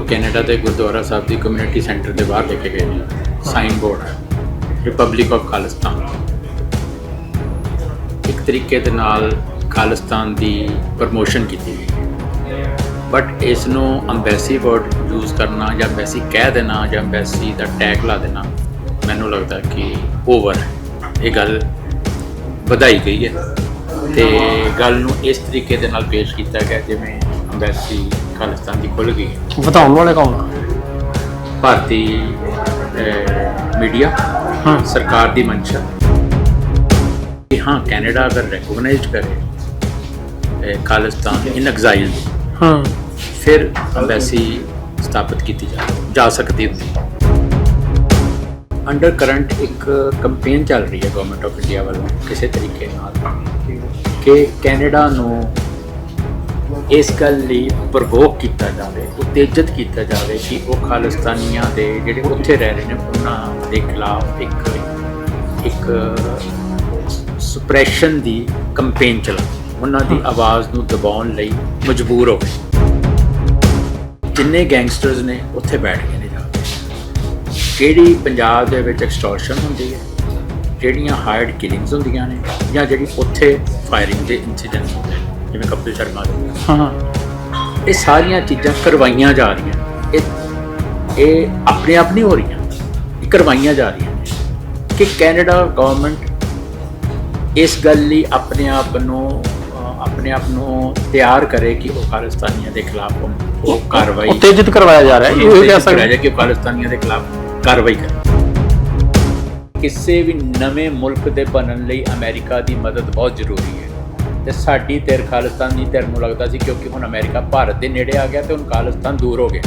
ਜੋ ਕੈਨੇਡਾ ਦੇ ਗੁਰਦੁਆਰਾ ਸਾਹਿਬ ਦੀ ਕਮਿਊਨਿਟੀ ਸੈਂਟਰ ਦੇ ਬਾਹਰ ਲਿਖੇ ਗਏ ਨੇ ਸਾਈਨ ਬੋਰਡ ਹੈ ਰਿਪਬਲਿਕ ਆਫ ਖਾਲਿਸਤਾਨ ਇੱਕ ਤਰੀਕੇ ਦੇ ਨਾਲ ਖਾਲਿਸਤਾਨ ਦੀ ਪ੍ਰਮੋਸ਼ਨ ਕੀਤੀ ਗਈ। ਬਟ ਇਸ ਨੂੰ ਅੰਬੈਸੀ ਵਰਡ ਯੂਜ਼ ਕਰਨਾ ਜਾਂ ਅੰਬੈਸੀ ਕਹਿ ਦੇਣਾ ਜਾਂ ਅੰਬੈਸੀ ਦਾ ਟੈਗ ਲਾ ਦੇਣਾ, ਮੈਨੂੰ ਲੱਗਦਾ ਕਿ ਓਵਰ ਇਹ ਗੱਲ ਵਧਾਈ ਗਈ ਹੈ। ਤੇ ਗੱਲ ਨੂੰ ਇਸ ਤਰੀਕੇ ਦੇ ਨਾਲ ਪੇਸ਼ ਕੀਤਾ ਗਿਆ ਜਿਵੇਂ ਅੰਬੈਸੀ ਖਾਲਿਸਤਾਨ ਦੀ ਖੁੱਲ ਗਈ ਹੈ ਵਧਾਉਣ ਵਾਲੇ ਕੌਣ ਆ ਭਾਰਤੀ ਮੀਡੀਆ ਹਾਂ ਸਰਕਾਰ ਦੀ ਮਨਸ਼ਾ ਕਿ ਹਾਂ ਕੈਨੇਡਾ ਅਗਰ ਰੈਕੋਗਨਾਈਜ਼ਡ ਕਰੇ ਅਹ, ਖਾਲਿਸਤਾਨ ਇਨ ਐਗਜ਼ਾਈਲ ਹਾਂ ਫਿਰ ਅੰਬੈਸੀ ਸਥਾਪਿਤ ਕੀਤੀ ਜਾ ਜਾ ਸਕਦੀ ਹੁੰਦੀ ਅੰਡਰ ਕਰੰਟ ਇੱਕ ਕੰਪੇਨ ਚੱਲ ਰਹੀ ਹੈ ਗਵਰਨਮੈਂਟ ਆਫ ਇੰਡੀਆ ਵੱਲੋਂ ਕਿਸੇ ਤਰੀਕੇ ਨਾਲ ਕਿ ਕੈਨੇਡਾ ਨੂੰ ਇਸ ਗੱਲ ਲਈ ਪ੍ਰਵੋਕ ਕੀਤਾ ਜਾਵੇ ਉਤੇਜਿਤ ਕੀਤਾ ਜਾਵੇ ਕਿ ਉਹ ਖਾਲਿਸਤਾਨੀਆਂ ਦੇ ਜਿਹੜੇ ਉੱਥੇ ਰਹਿ ਰਹੇ ਨੇ ਉਹਨਾਂ ਦੇ ਖਿਲਾਫ ਇੱਕ ਇੱਕ ਸੁਪਰੈਸ਼ਨ ਦੀ ਕੰਪੇਨ ਚਲਾ ਉਹਨਾਂ ਦੀ ਆਵਾਜ਼ ਨੂੰ ਦਬਾਉਣ ਲਈ ਮਜਬੂਰ ਹੋ ਗਏ। ਜਿੰਨੇ ਗੈਂਗਸਟਰਸ ਨੇ ਉੱਥੇ ਬੈਠ ਗਏ ਨੇ ਜਾ ਕੇ ਕਿਹੜੀ ਪੰਜਾਬ ਦੇ ਵਿੱਚ ਐਕਸਟੋਰਸ਼ਨ ਹੁੰਦੀ ਹੈ? ਜਿਹੜੀਆਂ ਹਾਰਡ ਕਿਲਿੰਗਸ ਹੁੰਦੀਆਂ ਨੇ ਜਾਂ ਜਿਹੜੀ ਉੱਥੇ ਫਾਇਰਿੰਗ ਦੇ ਇਨਸੀਡੈਂਟਸ ਹੁੰਦੇ ਨੇ? ਜਿਵੇਂ ਕਪਿਲ ਸ਼ਰਮਾ ਦੇ। ਹਾਂ ਇਹ ਸਾਰੀਆਂ ਚੀਜ਼ਾਂ ਕਰਵਾਈਆਂ ਜਾ ਰਹੀਆਂ। ਇਹ ਇਹ ਆਪਣੇ ਆਪ ਨਹੀਂ ਹੋ ਰਹੀਆਂ। ਇਹ ਕਰਵਾਈਆਂ ਜਾ ਰਹੀਆਂ ਕਿ ਕੈਨੇਡਾ ਗਵਰਨਮੈਂਟ ਇਸ ਗੱਲ ਲਈ ਆਪਣੇ ਆਪ ਨੂੰ ਆਪਣੇ ਆਪ ਨੂੰ ਤਿਆਰ ਕਰੇ ਕਿ ਉਹ ਖਾਲਿਸਤਾਨੀਆਂ ਦੇ ਖਿਲਾਫ ਉਹ- ਉਹ ਕਾਰਵਾਈ ਉਤੇਜਿਤ ਕਰਵਾਇਆ ਜਾ ਰਿਹਾ ਹੈ ਇਹ ਕਹਿ ਸਕਦੇ ਹੈ ਕਿ ਖਾਲਿਸਤਾਨੀਆਂ ਦੇ ਖਿਲਾਫ ਕਾਰਵਾਈ ਕਰੇ। ਕਿਸੇ ਵੀ ਨਵੇਂ ਮੁਲਕ ਦੇ ਬਣਨ ਲਈ ਅਮਰੀਕਾ ਦੀ ਮਦਦ ਬਹੁਤ ਜ਼ਰੂਰੀ ਹੈ। ਤੇ ਸਾਡੀ ਧਿਰ ਖਾਲਿਸਤਾਨ ਦੀ ਧਿਰ ਨੂੰ ਲੱਗਦਾ ਸੀ ਕਿਉਂਕਿ ਹੁਣ ਅਮਰੀਕਾ ਭਾਰਤ ਦੇ ਨੇੜੇ ਆ ਗਿਆ ਤੇ ਹੁਣ ਖਾਲਿਸਤਾਨ ਦੂਰ ਹੋ ਗਿਆ।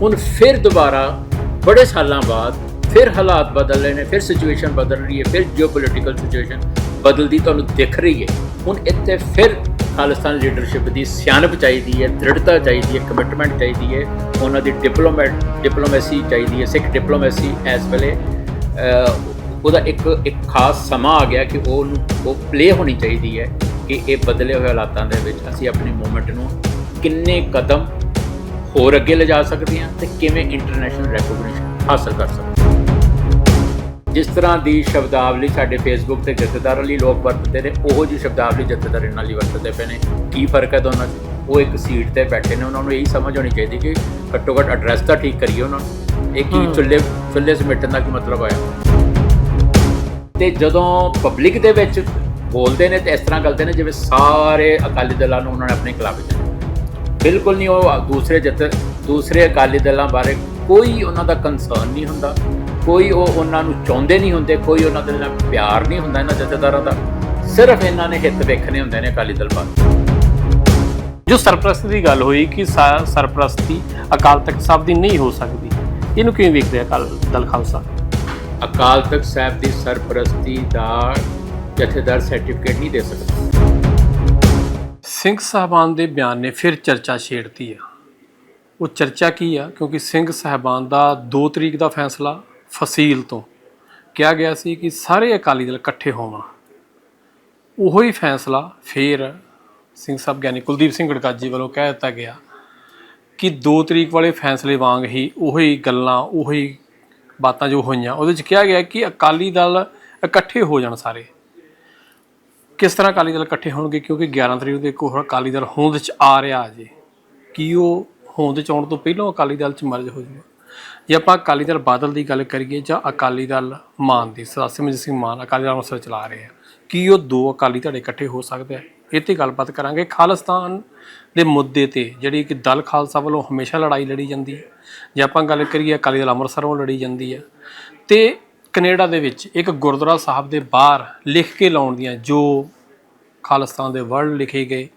ਹੁਣ ਫਿਰ ਦੁਬਾਰਾ ਬੜੇ ਸਾਲਾਂ ਬਾਅਦ ਫਿਰ ਹਾਲਾਤ ਬਦਲ ਰਹੇ ਨੇ, ਫਿਰ ਸਿਚੁਏਸ਼ਨ ਬਦਲ ਰਹੀ ਹੈ, ਫਿਰ ਜੀਓਪੋਲਿਟੀਕਲ ਸਿਚੁਏਸ਼ਨ ਬਦਲਦੀ ਤੁਹਾਨੂੰ ਦਿਖ ਰਹੀ ਹੈ। ਹੁਣ ਇੱਥੇ ਫਿਰ ਖਾਲਿਸਤਾਨ ਲੀਡਰਸ਼ਿਪ ਦੀ ਸਿਆਣਪ ਚਾਹੀਦੀ ਹੈ, ਦ੍ਰਿੜਤਾ ਚਾਹੀਦੀ ਹੈ ਕਮਿਟਮੈਂਟ ਚਾਹੀਦੀ ਹੈ, ਉਹਨਾਂ ਦੀ ਡਿਪਲੋਮੈਟ ਡਿਪਲੋਮੇਸੀ ਚਾਹੀਦੀ ਹੈ, ਸਿੱਖ ਡਿਪਲੋਮੇਸੀ ਇਸ ਵੇਲੇ ਉਹਦਾ ਇੱਕ ਇੱਕ ਖਾਸ ਸਮਾਂ ਆ ਗਿਆ ਕਿ ਉਹ ਨੂੰ ਉਹ ਪਲੇ ਹੋਣੀ ਚਾਹੀਦੀ ਹੈ ਕਿ ਇਹ ਬਦਲੇ ਹੋਏ ਹਾਲਾਤਾਂ ਦੇ ਵਿੱਚ ਅਸੀਂ ਆਪਣੀ ਮੂਵਮੈਂਟ ਨੂੰ ਕਿੰਨੇ ਕਦਮ ਹੋਰ ਅੱਗੇ ਲਿਜਾ ਸਕਦੇ ਹਾਂ ਤੇ ਕਿਵੇਂ ਇੰਟਰਨੈਸ਼ਨਲ ਰੈਕੋਗਨੀਸ਼ਨ ਹਾਸਲ ਕਰ ਸਕਦੇ ਹਾਂ। ਜਿਸ ਤਰ੍ਹਾਂ ਦੀ ਸ਼ਬਦਾਵਲੀ ਸਾਡੇ ਫੇਸਬੁੱਕ ਤੇ ਜਥੇਦਾਰਾਂ ਲਈ ਲੋਕ ਵਰਤਦੇ ਨੇ ਉਹੋ ਜਿਹੀ ਸ਼ਬਦਾਵਲੀ ਜਥੇਦਾਰ ਇਹਨਾਂ ਲਈ ਵਰਤਦੇ ਪਏ ਨੇ। ਕੀ ਫ਼ਰਕ ਹੈ ਦੋਨਾਂ 'ਚ? ਉਹ ਇੱਕ ਸੀਟ ਤੇ ਬੈਠੇ ਨੇ ਉਹਨਾਂ ਨੂੰ ਇਹੀ ਸਮਝ ਹੋਣੀ ਚਾਹੀਦੀ ਕਿ ਘੱਟੋ ਘੱਟ ਐਡਰੈਸ ਤਾਂ ਠੀਕ ਕਰੀਏ ਉਹਨਾਂ ਨੂੰ। ਇਹ ਕੀ। ਚੁੱਲ੍ਹੇ ਚੁੱਲ੍ਹੇ ਸਮੇਟਣ ਦਾ ਕੀ ਮਤਲਬ ਹੋਇਆ? ਤੇ ਜਦੋਂ ਪਬਲਿਕ ਦੇ ਵਿੱਚ ਬੋਲਦੇ ਨੇ ਤੇ ਇਸ ਤਰ੍ਹਾਂ ਕਰਦੇ ਨੇ ਜਿਵੇਂ ਸਾਰੇ ਅਕਾਲੀ ਦਲਾਂ ਨੂੰ ਉਹਨਾਂ ਨੇ ਆਪਣੇ ਖਿਲਾਫ ਕੀਤਾ ਬਿਲਕੁਲ ਨਹੀਂ, ਉਹ ਦੂਸਰੇ ਜਥ ਦੂਸਰੇ ਅਕਾਲੀ ਦਲਾਂ ਬਾਰੇ ਕੋਈ ਉਹਨਾਂ ਦਾ ਕੰਸਰਨ ਨਹੀਂ ਹੁੰਦਾ, ਕੋਈ ਉਹ ਉਹਨਾਂ ਨੂੰ ਚਾਹੁੰਦੇ ਨਹੀਂ ਹੁੰਦੇ, ਕੋਈ ਉਹਨਾਂ ਦੇ ਨਾਲ ਪਿਆਰ ਨਹੀਂ ਹੁੰਦਾ ਇਹਨਾਂ ਜਥੇਦਾਰਾਂ ਦਾ। ਸਿਰਫ ਇਹਨਾਂ ਨੇ ਹਿੱਤ ਵੇਖਣੇ ਹੁੰਦੇ ਨੇ ਅਕਾਲੀ ਦਲ ਬਾਰੇ ਜੋ ਸਰਪ੍ਰਸਤੀ ਦੀ ਗੱਲ ਹੋਈ ਕਿ ਸਾ- ਸਰਪ੍ਰਸਤੀ ਅਕਾਲ ਤਖਤ ਸਾਹਿਬ ਦੀ ਨਹੀਂ ਹੋ ਸਕਦੀ, ਇਹਨੂੰ ਕਿਵੇਂ ਵੇਖਦੇ ਅਕਾਲ ਦਲ ਖਾਲਸਾ? ਅਕਾਲ ਤਖਤ ਸਾਹਿਬ ਦੀ ਸਰਪ੍ਰਸਤੀ ਦਾ ਜਥੇਦਾਰ ਸਰਟੀਫਿਕੇਟ ਨਹੀਂ ਦੇ ਸਕਦਾ। ਸਿੰਘ ਸਾਹਿਬਾਨ ਦੇ ਬਿਆਨ ਨੇ ਫਿਰ ਚਰਚਾ ਛੇੜਤੀ ਆ। ਉਹ ਚਰਚਾ ਕੀ ਆ? ਕਿਉਂਕਿ ਸਿੰਘ ਸਾਹਿਬਾਨ ਦਾ 2 ਤਰੀਕ ਦਾ ਫੈਸਲਾ ਫਸੀਲ ਤੋਂ ਕਿਹਾ ਗਿਆ ਸੀ ਕਿ ਸਾਰੇ ਅਕਾਲੀ ਦਲ ਇਕੱਠੇ ਹੋਵਾਂ। ਉਹੋ ਹੀ ਫੈਸਲਾ ਫਿਰ ਸਿੰਘ ਸਾਹਿਬ ਗਿਆਨੀ ਕੁਲਦੀਪ ਸਿੰਘ ਗੜਕਾਜੀ ਵੱਲੋਂ ਕਹਿ ਦਿੱਤਾ ਗਿਆ ਕਿ 2 ਤਰੀਕ ਵਾਲੇ ਫੈਸਲੇ ਵਾਂਗ ਹੀ ਉਹੀ ਗੱਲਾਂ, ਉਹੀ ਬਾਤਾਂ ਜੋ ਹੋਈਆਂ, ਉਹਦੇ ਵਿੱਚ ਕਿਹਾ ਗਿਆ ਕਿ ਅਕਾਲੀ ਦਲ ਇਕੱਠੇ ਹੋ ਜਾਣ ਸਾਰੇ। ਕਿਸ ਤਰ੍ਹਾਂ ਅਕਾਲੀ ਦਲ ਇਕੱਠੇ ਹੋਣਗੇ? ਕਿਉਂਕਿ 11 ਤਰੀਕ ਨੂੰ ਇੱਕ ਹੋਰ ਅਕਾਲੀ ਦਲ ਹੋਂਦ ਵਿੱਚ ਆ ਰਿਹਾ ਜੀ ਕੀ ਉਹ ਹੋਂਦ 'ਚ ਆਉਣ ਤੋਂ ਪਹਿਲਾਂ ਅਕਾਲੀ ਦਲ ਚ ਮਰਜ ਹੋ ਜਾਊਗਾ? ਜੇ ਆਪਾਂ ਅਕਾਲੀ ਦਲ ਬਾਦਲ ਦੀ ਗੱਲ ਕਰੀਏ ਜਾਂ ਅਕਾਲੀ ਦਲ ਮਾਨ ਦੀ, ਸਰਦਾਰ ਸਿਮਰਜੀਤ ਸਿੰਘ ਮਾਨ ਅਕਾਲੀ ਦਲ ਅਨੁਸਾਰ ਚਲਾ ਰਹੇ ਆ, ਕੀ ਉਹ ਦੋ ਅਕਾਲੀ ਧੜੇ ਇਕੱਠੇ ਹੋ ਸਕਦੇ ਆ? ਇਹ ਤੇ ਗੱਲਬਾਤ ਕਰਾਂਗੇ। ਖਾਲਿਸਤਾਨ ਦੇ ਮੁੱਦੇ ਤੇ ਜਿਹੜੀ ਕਿ ਦਲ ਖਾਲਸਾ ਵੱਲੋਂ ਹਮੇਸ਼ਾ ਲੜਾਈ ਲੜੀ ਜਾਂਦੀ ਹੈ ਜੇ ਆਪਾਂ ਗੱਲ ਕਰੀਏ ਅਕਾਲੀ ਦਲ ਅੰਮ੍ਰਿਤਸਰ ਵੱਲੋਂ ਲੜੀ ਜਾਂਦੀ ਹੈ, ਤੇ ਕੈਨੇਡਾ ਦੇ ਵਿੱਚ ਇੱਕ ਗੁਰਦੁਆਰਾ ਸਾਹਿਬ ਦੇ ਬਾਹਰ ਲਿਖ ਕੇ ਲਾਉਣ ਦੀਆਂ ਜੋ ਖਾਲਿਸਤਾਨ ਦੇ ਵਰਡ ਲਿਖੇ ਗਏ,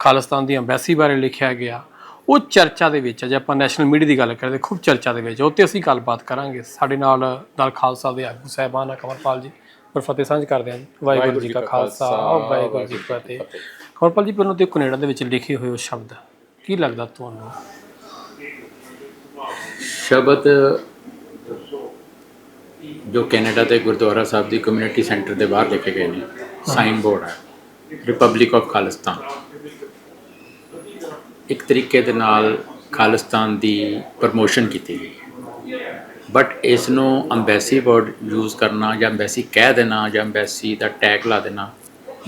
ਖਾਲਿਸਤਾਨ ਦੀ ਅੰਬੈਸੀ ਬਾਰੇ ਲਿਖਿਆ ਗਿਆ, ਉਹ ਚਰਚਾ ਦੇ ਵਿੱਚ ਹੈ। ਜੇ ਆਪਾਂ ਨੈਸ਼ਨਲ ਮੀਡੀਆ ਦੀ ਗੱਲ ਕਰਦੇ ਖੂਬ ਚਰਚਾ ਦੇ ਵਿੱਚ ਉੱਤੇ ਅਸੀਂ ਗੱਲਬਾਤ ਕਰਾਂਗੇ। ਸਾਡੇ ਨਾਲ ਦਲ ਖਾਲਸਾ ਦੇ ਆਗੂ ਸਾਹਿਬਾਨ ਆ ਕਮਰਪਾਲ ਜੀ ਪਰ ਫਤਿਹ ਸਾਂਝ ਕਰਦੇ ਹਾਂ ਜੀ। ਵਾਹਿਗੁਰੂ ਜੀ ਕਾ ਖਾਲਸਾ, ਵਾਹਿਗੁਰੂ ਜੀ ਕੀ ਫਤਿਹ। ਕਮਰਪਾਲ ਜੀ, ਪਹਿਲਾਂ ਤੇ ਕੈਨੇਡਾ ਦੇ ਵਿੱਚ ਲਿਖੇ ਹੋਏ ਉਹ ਸ਼ਬਦ, ਕੀ ਲੱਗਦਾ ਤੁਹਾਨੂੰ? ਸ਼ਬਦ ਜੋ ਕੈਨੇਡਾ ਦੇ ਗੁਰਦੁਆਰਾ ਸਾਹਿਬ ਦੀ ਕਮਿਊਨਿਟੀ ਸੈਂਟਰ ਦੇ ਬਾਹਰ ਲਿਖੇ ਗਏ ਨੇ, ਸਾਈਨ ਬੋਰਡ ਹੈ ਰਿਪਬਲਿਕ ਆਫ ਖਾਲਿਸਤਾਨ ਇੱਕ ਤਰੀਕੇ ਦੇ ਨਾਲ ਖਾਲਿਸਤਾਨ ਦੀ ਪ੍ਰਮੋਸ਼ਨ ਕੀਤੀ ਗਈ। ਬਟ ਇਸ ਨੂੰ ਅੰਬੈਸੀ ਵਰਡ ਯੂਜ਼ ਕਰਨਾ ਜਾਂ ਅੰਬੈਸੀ ਕਹਿ ਦੇਣਾ ਜਾਂ ਅੰਬੈਸੀ ਦਾ ਟੈਗ ਲਾ ਦੇਣਾ,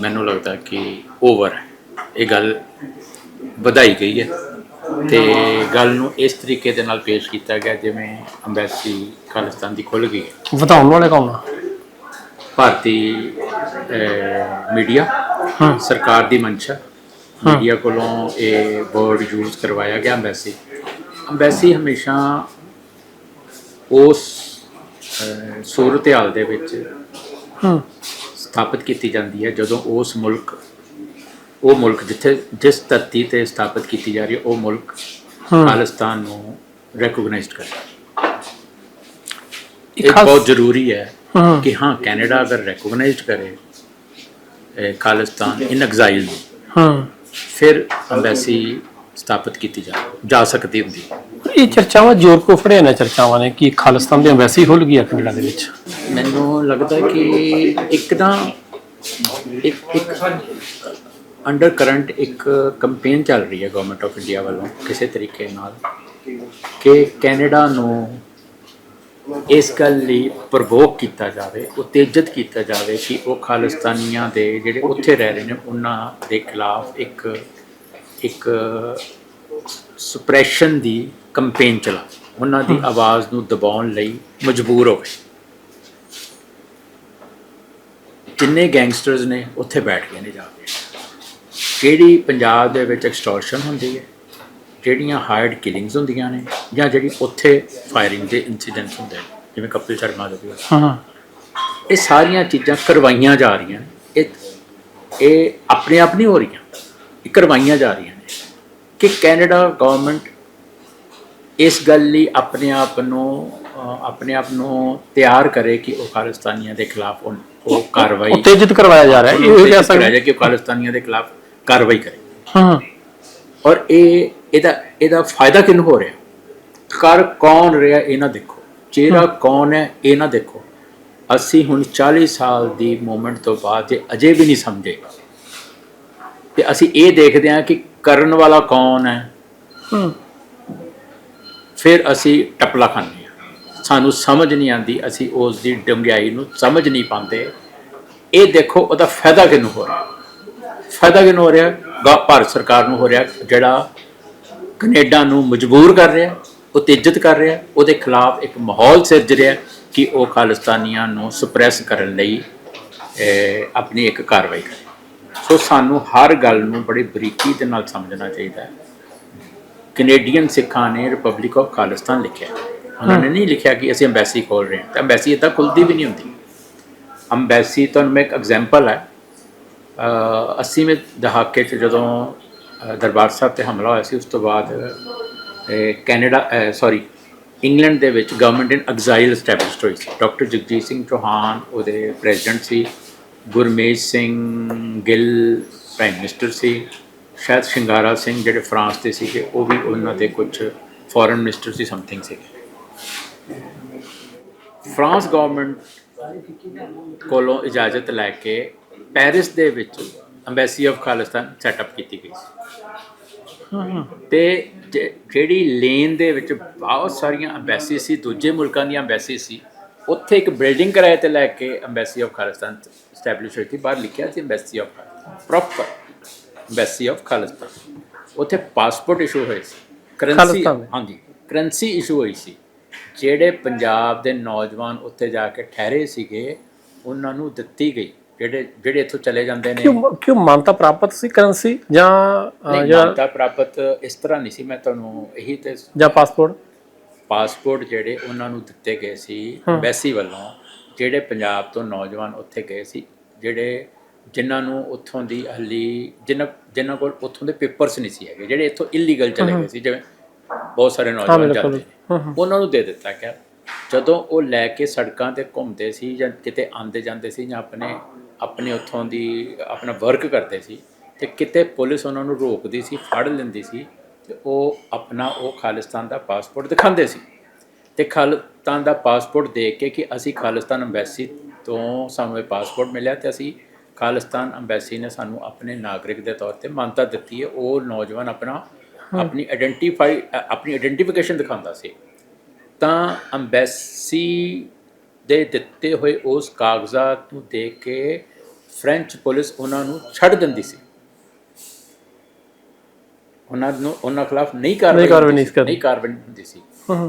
ਮੈਨੂੰ ਲੱਗਦਾ ਕਿ ਓਵਰ ਹੈ। ਇਹ ਗੱਲ ਵਧਾਈ ਗਈ ਹੈ। ਤੇ ਗੱਲ ਨੂੰ ਇਸ ਤਰੀਕੇ ਦੇ ਨਾਲ ਪੇਸ਼ ਕੀਤਾ ਗਿਆ ਜਿਵੇਂ ਅੰਬੈਸੀ ਖਾਲਿਸਤਾਨ ਦੀ ਖੁੱਲ ਗਈ ਹੈ। ਵਧਾਉਣ ਵਾਲੇ ਕੌਣ ਆ? ਭਾਰਤੀ ਮੀਡੀਆ ਹਾਂ। ਸਰਕਾਰ ਦੀ ਮੰਸ਼ਾ ਮੀਡੀਆ ਕੋਲੋਂ ਇਹ ਵਰਡ ਯੂਜ਼ ਕਰਵਾਇਆ ਗਿਆ ਅੰਬੈਸੀ। ਅੰਬੈਸੀ ਹਮੇਸ਼ਾ ਉਸ ਅਹ, ਸੂਰਤ-ਹਾਲ ਦੇ ਵਿੱਚ ਹੂੰ। ਸਥਾਪਿਤ ਕੀਤੀ ਜਾਂਦੀ ਹੈ ਜਦੋਂ ਉਸ ਮੁਲਕ ਉਹ ਮੁਲਕ ਜਿੱਥੇ ਜਿਸ ਧਰਤੀ ਤੇ ਸਥਾਪਿਤ ਕੀਤੀ ਜਾ ਰਹੀ ਹੈ ਉਹ ਮੁਲਕ। ਖਾਲਿਸਤਾਨ ਨੂੰ ਰੈਕੋਗਨਾਈਜ਼ਡ ਕਰਦਾ ਇਹ ਬਹੁਤ ਜ਼ਰੂਰੀ ਹੈ ਕਿ ਹਾਂ ਕੈਨੇਡਾ ਅਗਰ ਰੈਕੋਗਨਾਈਜ਼ਡ ਕਰੇ ਖਾਲਿਸਤਾਨ ਇਨ ਐਗਜ਼ਾਈਲ ਨੂੰ ਹੂੰ ਫਿਰ ਅੰਬੈਸੀ ਸਥਾਪਿਤ ਕੀਤੀ ਜਾ ਜਾ ਸਕਦੀ ਹੁੰਦੀ। ਇਹ ਚਰਚਾਵਾਂ ਜ਼ੋਰ ਕੋ ਫੜੇ ਨੇ ਚਰਚਾਵਾਂ ਨੇ ਕਿ ਖਾਲਿਸਤਾਨ ਦੀ ਐਮਬੈਸੀ ਖੁੱਲ ਗਈ ਕੈਨੇਡਾ ਦੇ ਵਿੱਚ ਮੈਨੂੰ ਲੱਗਦਾ ਕਿ ਇੱਕ ਇੱਕ ਇੱਕ ਅੰਡਰ ਕਰੰਟ ਇੱਕ ਕੰਪੇਨ ਚੱਲ ਰਹੀ ਹੈ ਗਵਰਨਮੈਂਟ ਆਫ ਇੰਡੀਆ ਵੱਲੋਂ ਕਿਸੇ ਤਰੀਕੇ ਨਾਲ ਕਿ ਕੈਨੇਡਾ ਨੂੰ ਇਸ ਗੱਲ ਲਈ ਪ੍ਰਵੋਕ ਕੀਤਾ ਜਾਵੇ ਉਤੇਜਿਤ ਕੀਤਾ ਜਾਵੇ ਕਿ ਉਹ ਖਾਲਿਸਤਾਨੀਆਂ ਦੇ ਜਿਹੜੇ ਉੱਥੇ ਰਹਿ ਰਹੇ ਨੇ ਉਹਨਾਂ ਦੇ ਖਿਲਾਫ ਇੱਕ ਇੱਕ ਸੁਪਰੈਸ਼ਨ ਦੀ ਕੰਪੇਨ ਚਲਾ ਉਹਨਾਂ ਦੀ ਆਵਾਜ਼ ਨੂੰ ਦਬਾਉਣ ਲਈ ਮਜਬੂਰ ਹੋਵੇ। ਜਿੰਨੇ ਗੈਂਗਸਟਰਸ ਨੇ ਉੱਥੇ ਬੈਠ ਗਏ ਨੇ ਜਾ ਕੇ। ਕਿਹੜੀ ਪੰਜਾਬ ਦੇ ਵਿੱਚ ਐਕਸਟੋਰਸ਼ਨ ਹੁੰਦੀ ਹੈ? ਜਿਹੜੀਆਂ ਹਾਰਡ ਕਿਲਿੰਗਸ ਹੁੰਦੀਆਂ ਨੇ? ਜਾਂ ਜਿਹੜੀ ਉੱਥੇ ਫਾਇਰਿੰਗ ਦੇ ਇਨਸੀਡੈਂਟਸ ਹੁੰਦੇ ਨੇ? ਜਿਵੇਂ ਕਪਿਲ ਸ਼ਰਮਾ ਦੇ ਵੀ। ਹਾਂ। ਇਹ ਸਾਰੀਆਂ ਚੀਜ਼ਾਂ ਕਰਵਾਈਆਂ ਜਾ ਰਹੀਆਂ ਨੇ। ਇਹ ਇਹ ਆਪਣੇ ਆਪ ਨਹੀਂ ਹੋ ਰਹੀਆਂ। ਇਹ ਕਰਵਾਈਆਂ ਜਾ ਰਹੀਆਂ ਨੇ। ਕਿ ਕੈਨੇਡਾ ਗਵਰਨਮੈਂਟ ਇਸ ਗੱਲ ਲਈ ਆਪਣੇ ਆਪ ਨੂੰ ਆਪਣੇ ਆਪ ਨੂੰ ਤਿਆਰ ਕਰੇ ਕਿ ਉਹ ਖਾਲਿਸਤਾਨੀਆਂ ਦੇ ਖਿਲਾਫ ਉਹ ਕਾਰਵਾਈ ਉਤੇਜਿਤ ਕਰਵਾਇਆ ਜਾ ਰਿਹਾ ਹੈ। ਇਹ ਕਹਿ ਕਰਿਆ ਸਕਦੇ ਜਾਏ ਕਿ ਖਾਲਿਸਤਾਨੀਆਂ ਦੇ ਖਿਲਾਫ ਕਾਰਵਾਈ ਕਰੇ। ਹਾਂ। ਔਰ ਇਹ ਇਹਦਾ ਇਹਦਾ ਫਾਇਦਾ ਕਿਹਨੂੰ ਹੋ ਰਿਹਾ? ਕਰ ਕੌਣ ਰਿਹਾ ਇਹ ਨਾ ਦੇਖੋ। ਚਿਹਰਾ ਕੌਣ ਹੈ ਇਹ ਨਾ ਦੇਖੋ। ਅਸੀਂ ਹੁਣ 40 ਸਾਲ ਦੀ ਮੂਵਮੈਂਟ ਤੋਂ ਬਾਅਦ ਜੇ ਅਜੇ ਵੀ ਨਹੀਂ ਸਮਝੇ। ਤੇ ਅਸੀਂ ਇਹ ਦੇਖਦੇ ਹਾਂ ਕਿ ਕਰਨ ਵਾਲਾ ਕੌਣ ਹੈ। ਹੂੰ। ਫਿਰ ਅਸੀਂ ਟਪਲਾ ਖਾਂਦੇ ਹਾਂ। ਸਾਨੂੰ ਸਮਝ ਨਹੀਂ ਆਉਂਦੀ ਅਸੀਂ ਉਸ ਦੀ ਡੰਗਿਆਈ ਨੂੰ ਸਮਝ ਨਹੀਂ ਪਾਉਂਦੇ। ਇਹ ਦੇਖੋ ਉਹਦਾ ਫਾਇਦਾ ਕਿਹਨੂੰ ਹੋ ਰਿਹਾ? ਫਾਇਦਾ ਕਿਹਨੂੰ ਹੋ ਰਿਹਾ? ਗਾ ਭਾਰਤ ਸਰਕਾਰ ਨੂੰ ਹੋ ਰਿਹਾ ਜਿਹੜਾ ਕੈਨੇਡਾ ਨੂੰ ਮਜਬੂਰ ਕਰ ਰਿਹਾ ਉਤੇਜਿਤ ਕਰ ਰਿਹਾ ਉਹਦੇ ਖਿਲਾਫ ਇੱਕ ਮਾਹੌਲ ਸਿਰਜ ਰਿਹਾ ਕਿ ਉਹ ਖਾਲਿਸਤਾਨੀਆਂ ਨੂੰ ਸੁਪਰੈਸ ਕਰਨ ਲਈ ਆਪਣੀ ਇੱਕ ਕਾਰਵਾਈ ਕਰੇ। ਸੋ ਸਾਨੂੰ ਹਰ ਗੱਲ ਨੂੰ ਬੜੀ ਬਰੀਕੀ ਦੇ ਨਾਲ ਸਮਝਣਾ ਚਾਹੀਦਾ ਹੈ। ਕੈਨੇਡੀਅਨ ਸਿੱਖਾਂ ਨੇ ਰਿਪਬਲਿਕ ਆਫ ਖਾਲਿਸਤਾਨ ਲਿਖਿਆ। ਉਹਨਾਂ ਨੇ ਨਹੀਂ ਲਿਖਿਆ ਕਿ ਅਸੀਂ ਅੰਬੈਸੀ ਖੋਲ ਰਹੇ ਹਾਂ। ਤਾਂ ਅੰਬੈਸੀ ਇਦਾਂ ਖੁੱਲਦੀ ਵੀ ਨਹੀਂ ਹੁੰਦੀ। ਅੰਬੈਸੀ ਤੁਹਾਨੂੰ ਮੈਂ ਇੱਕ ਐਗਜ਼ਾਮਪਲ ਹੈ। 80ਵੇਂ ਦਹਾਕੇ 'ਚ ਜਦੋਂ ਦਰਬਾਰ ਸਾਹਿਬ ਤੇ ਹਮਲਾ ਹੋਇਆ ਸੀ, ਉਸ ਤੋਂ ਬਾਅਦ ਕੈਨੇਡਾ ਸੌਰੀ ਇੰਗਲੈਂਡ ਦੇ ਵਿੱਚ ਗਵਰਨਮੈਂਟ ਇਨ ਐਗਜ਼ਾਈਲ ਸਟੈਬਲਿਸ਼ਡ ਹੋਈ ਸੀ। ਡਾਕਟਰ ਜਗਜੀਤ ਸਿੰਘ ਚੌਹਾਨ, ਉਹਦੇ ਪ੍ਰੈਜ਼ੀਡੈਂਟ ਸੀ, ਗੁਰਮੇਜ ਸਿੰਘ ਗਿੱਲ ਪ੍ਰਾਈਮ ਮਿਨਿਸਟਰ ਸੀ, ਸ਼ਾਇਦ ਸ਼ਿੰਗਾਰਾ ਸਿੰਘ ਜਿਹੜੇ ਫਰਾਂਸ ਦੇ ਸੀਗੇ, ਉਹ ਵੀ ਉਹਨਾਂ ਦੇ ਕੁਝ ਫੋਰਨ ਮਿਨਿਸਟਰ ਸੀ ਸਮਥਿੰਗ ਸੀਗੇ। ਫਰਾਂਸ ਗਵਰਨਮੈਂਟ ਕੋਲੋਂ ਇਜਾਜ਼ਤ ਲੈ ਕੇ ਪੈਰਿਸ ਦੇ ਵਿੱਚ ਅੰਬੈਸੀ ਆਫ ਖਾਲਿਸਤਾਨ ਸੈਟਅਪ ਕੀਤੀ ਗਈ ਸੀ। ਤੇ ਜਿਹੜੀ ਲੇਨ ਦੇ ਵਿੱਚ ਬਹੁਤ ਸਾਰੀਆਂ ਅੰਬੈਸੀ ਸੀ ਦੂਜੇ ਮੁਲਕਾਂ ਦੀਆਂ ਅੰਬੈਸੀ ਸੀ ਉੱਥੇ ਇੱਕ ਬਿਲਡਿੰਗ ਕਿਰਾਏ ਤੇ ਲੈ ਕੇ ਅੰਬੈਸੀ ਆਫ ਖਾਲਿਸਤਾਨ ਸਟੈਬਲਿਸ਼ ਹੋਈ ਸੀ। ਬਾਹਰ ਲਿਖਿਆ ਸੀ embassy of proper embassy of Khalistan. ਉੱਥੇ ਪਾਸਪੋਰਟ ਇਸ਼ੂ ਹੋਏ ਸੀ। ਕਰੰਸੀ? ਹਾਂਜੀ। ਕਰੰਸੀ ਇਸ਼ੂ ਹੋਈ ਸੀ। ਜਿਹੜੇ ਪੰਜਾਬ ਦੇ ਨੌਜਵਾਨ ਉੱਥੇ ਜਾ ਕੇ ਠਹਿਰੇ ਸੀਗੇ ਉਹਨਾਂ ਨੂੰ ਦਿੱਤੀ ਗਈ। ਜਿਹੜੇ ਜਿਹੜੇ ਇੱਥੋਂ ਚਲੇ ਜਾਂਦੇ ਨੇ। ਕਿਉਂ ਕਿਉਂ ਮਾਨਤਾ ਪ੍ਰਾਪਤ ਸੀ ਕਰੰਸੀ ਜਾਂ ਜਾਂ ਮਾਨਤਾ ਪ੍ਰਾਪਤ ਇਸ ਤਰ੍ਹਾਂ ਨਹੀਂ ਸੀ। ਮੈਂ ਤੁਹਾਨੂੰ ਇਹੀ ਤੇ ਜਾਂ ਪਾਸਪੋਰਟ ਪਾਸਪੋਰਟ ਜਿਹੜੇ ਉਹਨਾਂ ਨੂੰ ਦਿੱਤੇ ਗਏ ਸੀ ਐਮਬੈਸੀ ਵੱਲੋਂ ਜਿਹੜੇ ਪੰਜਾਬ ਤੋਂ ਨੌਜਵਾਨ ਉੱਥੇ ਗਏ ਸੀ ਜਿਹੜੇ ਜਿਨ੍ਹਾਂ ਨੂੰ ਉੱਥੋਂ ਦੀ ਹਲੀ ਜਿਨ੍ਹਾਂ ਜਿਨ੍ਹਾਂ ਕੋਲ ਉੱਥੋਂ ਦੇ ਪੇਪਰਸ ਨਹੀਂ ਸੀ ਹੈਗੇ ਜਿਹੜੇ ਇੱਥੋਂ ਇਲੀਗਲ ਚਲੇ ਗਏ ਸੀ ਜਿਵੇਂ ਬਹੁਤ ਸਾਰੇ ਨੌਜਵਾਨ। ਜਾਂਦੇ ਨੇ। ਉਹਨਾਂ ਨੂੰ ਦੇ ਦਿੱਤਾ ਗਿਆ। ਜਦੋਂ ਉਹ ਲੈ ਕੇ ਸੜਕਾਂ ਤੇ ਘੁੰਮਦੇ ਸੀ ਜਾਂ ਕਿਤੇ ਆਉਂਦੇ ਜਾਂਦੇ ਸੀ ਜਾਂ ਆਪਣੇ ਆਪਣੇ ਉੱਥੋਂ ਦੀ ਆਪਣਾ ਵਰਕ ਕਰਦੇ ਸੀ ਤੇ ਕਿਤੇ ਪੁਲਿਸ ਉਹਨਾਂ ਨੂੰ ਰੋਕਦੀ ਸੀ ਫੜ ਲੈਂਦੀ ਸੀ ਤੇ ਉਹ ਆਪਣਾ ਉਹ ਖਾਲਿਸਤਾਨ ਦਾ ਪਾਸਪੋਰਟ ਦਿਖਾਉਂਦੇ ਸੀ। ਤੇ ਖਾਲਿਸਤਾਨ ਦਾ ਪਾਸਪੋਰਟ ਦੇ ਕੇ ਕਿ ਅਸੀਂ ਖਾਲਿਸਤਾਨ ਅੰਬੈਸੀ ਤੋਂ ਸਾਨੂੰ ਇਹ ਪਾਸਪੋਰਟ ਮਿਲਿਆ ਤੇ ਅਸੀਂ ਖਾਲਿਸਤਾਨ ਅੰਬੈਸੀ ਨੇ ਸਾਨੂੰ ਆਪਣੇ ਨਾਗਰਿਕ ਦੇ ਤੌਰ ਤੇ ਮਾਨਤਾ ਦਿੱਤੀ ਹੈ। ਉਹ ਨੌਜਵਾਨ ਆਪਣਾ ਆਪਣੀ ਆਇਡੈਂਟੀਫਾਈ ਆਪਣੀ ਆਇਡੈਂਟੀਫਿਕੇਸ਼ਨ ਦਿਖਾਉਂਦਾ ਸੀ। ਤਾਂ ਅੰਬੈਸੀ ਦੇ ਦਿੱਤੇ ਹੋਏ ਉਸ ਕਾਗਜ਼ਾਤ ਨੂੰ ਦੇਖ ਕੇ ਫ੍ਰੈਂਚ ਪੁਲਿਸ ਉਹਨਾਂ ਨੂੰ ਛੱਡ ਦਿੰਦੀ ਸੀ। ਉਹਨਾਂ ਨੂੰ ਉਹਨਾਂ ਖਿਲਾਫ ਨਹੀਂ ਕਾਰਵਾਈ ਨਹੀਂ ਕਾਰਵਾਈ ਹੁੰਦੀ ਸੀ,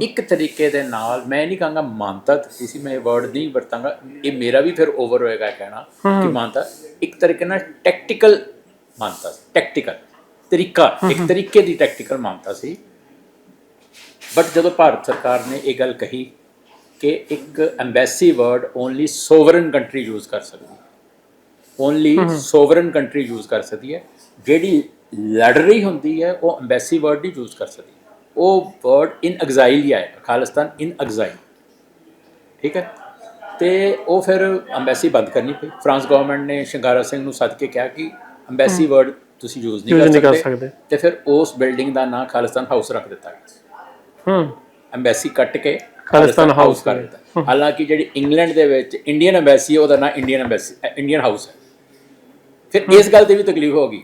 ਇੱਕ ਤਰੀਕੇ ਦੇ ਨਾਲ ਮੈਂ ਨਹੀਂ ਕਹਾਂਗਾ ਮਾਨਤਾ ਦਿੱਤੀ ਸੀ ਮੈਂ ਇਹ ਵਰਡ ਨਹੀਂ ਵਰਤਾਂਗਾ। ਇਹ ਮੇਰਾ ਵੀ ਫਿਰ ਓਵਰ ਹੋਏਗਾ ਕਹਿਣਾ ਕਿ ਮਾਨਤਾ ਇੱਕ ਤਰੀਕੇ ਨਾਲ ਟੈਕਟੀਕਲ ਮਾਨਤਾ ਟੈਕਟੀਕਲ ਤਰੀਕਾ ਇੱਕ ਤਰੀਕੇ ਦੀ ਟੈਕਟੀਕਲ ਮਾਨਤਾ ਸੀ। ਬਟ ਜਦੋਂ ਭਾਰਤ ਸਰਕਾਰ ਨੇ ਇਹ ਗੱਲ ਕਹੀ ਕਿ ਇੱਕ embassy word only sovereign country use ਕਰ ਸਕਦੀ ਹੈ। ਓਨਲੀ ਸੋਵਰਨ ਕੰਟਰੀ ਯੂਜ਼ ਕਰ ਸਕਦੀ ਹੈ। ਜਿਹੜੀ ਲੜ ਰਹੀ ਹੁੰਦੀ ਹੈ ਉਹ ਐਮਬੈਸੀ ਵਰਡ ਨਹੀਂ ਯੂਜ਼ ਕਰ ਸਕਦੀ ਉਹ ਵਰਡ ਇਨ ਐਗਜ਼ਾਈਲ ਹੀ ਆਏਗਾ ਖਾਲਿਸਤਾਨ ਇਨ ਐਗਜ਼ਾਈਲ ਠੀਕ ਹੈ? ਤੇ ਉਹ ਫਿਰ ਐਮਬੈਸੀ ਬੰਦ ਕਰਨੀ ਪਈ। ਫਰਾਂਸ ਗਵਰਨਮੈਂਟ ਨੇ ਸ਼ਿੰਗਾਰਾ ਸਿੰਘ ਨੂੰ ਸੱਦ ਕੇ ਕਿਹਾ ਕਿ ਐਮਬੈਸੀ ਵਰਡ ਤੁਸੀਂ ਯੂਜ਼ ਨਹੀਂ ਕਰ ਸਕਦੇ। ਸਕਦੇ। ਤੇ ਫਿਰ ਉਸ ਬਿਲਡਿੰਗ ਦਾ ਨਾਂ ਖਾਲਿਸਤਾਨ ਹਾਊਸ ਰੱਖ ਦਿੱਤਾ ਗਿਆ। ਹੂੰ ਐਮਬੈਸੀ ਕੱਟ ਕੇ ਖਾਲਿਸਤਾਨ ਹਾਊਸ ਕਰ ਦਿੱਤਾ। ਹਾਲਾਂਕਿ ਜਿਹੜੀ ਇੰਗਲੈਂਡ ਦੇ ਵਿੱਚ ਇੰਡੀਅਨ ਐਮਬੈਸੀ ਹੈ ਉਹਦਾ ਨਾਂ ਇੰਡੀਅਨ ਐਮਬੈਸੀ ਇੰਡੀਅਨ ਹਾਊਸ ਹੈ। ਫਿਰ ਇਸ ਗੱਲ ਤੇ ਵੀ ਤਕਲੀਫ ਹੋ ਗਈ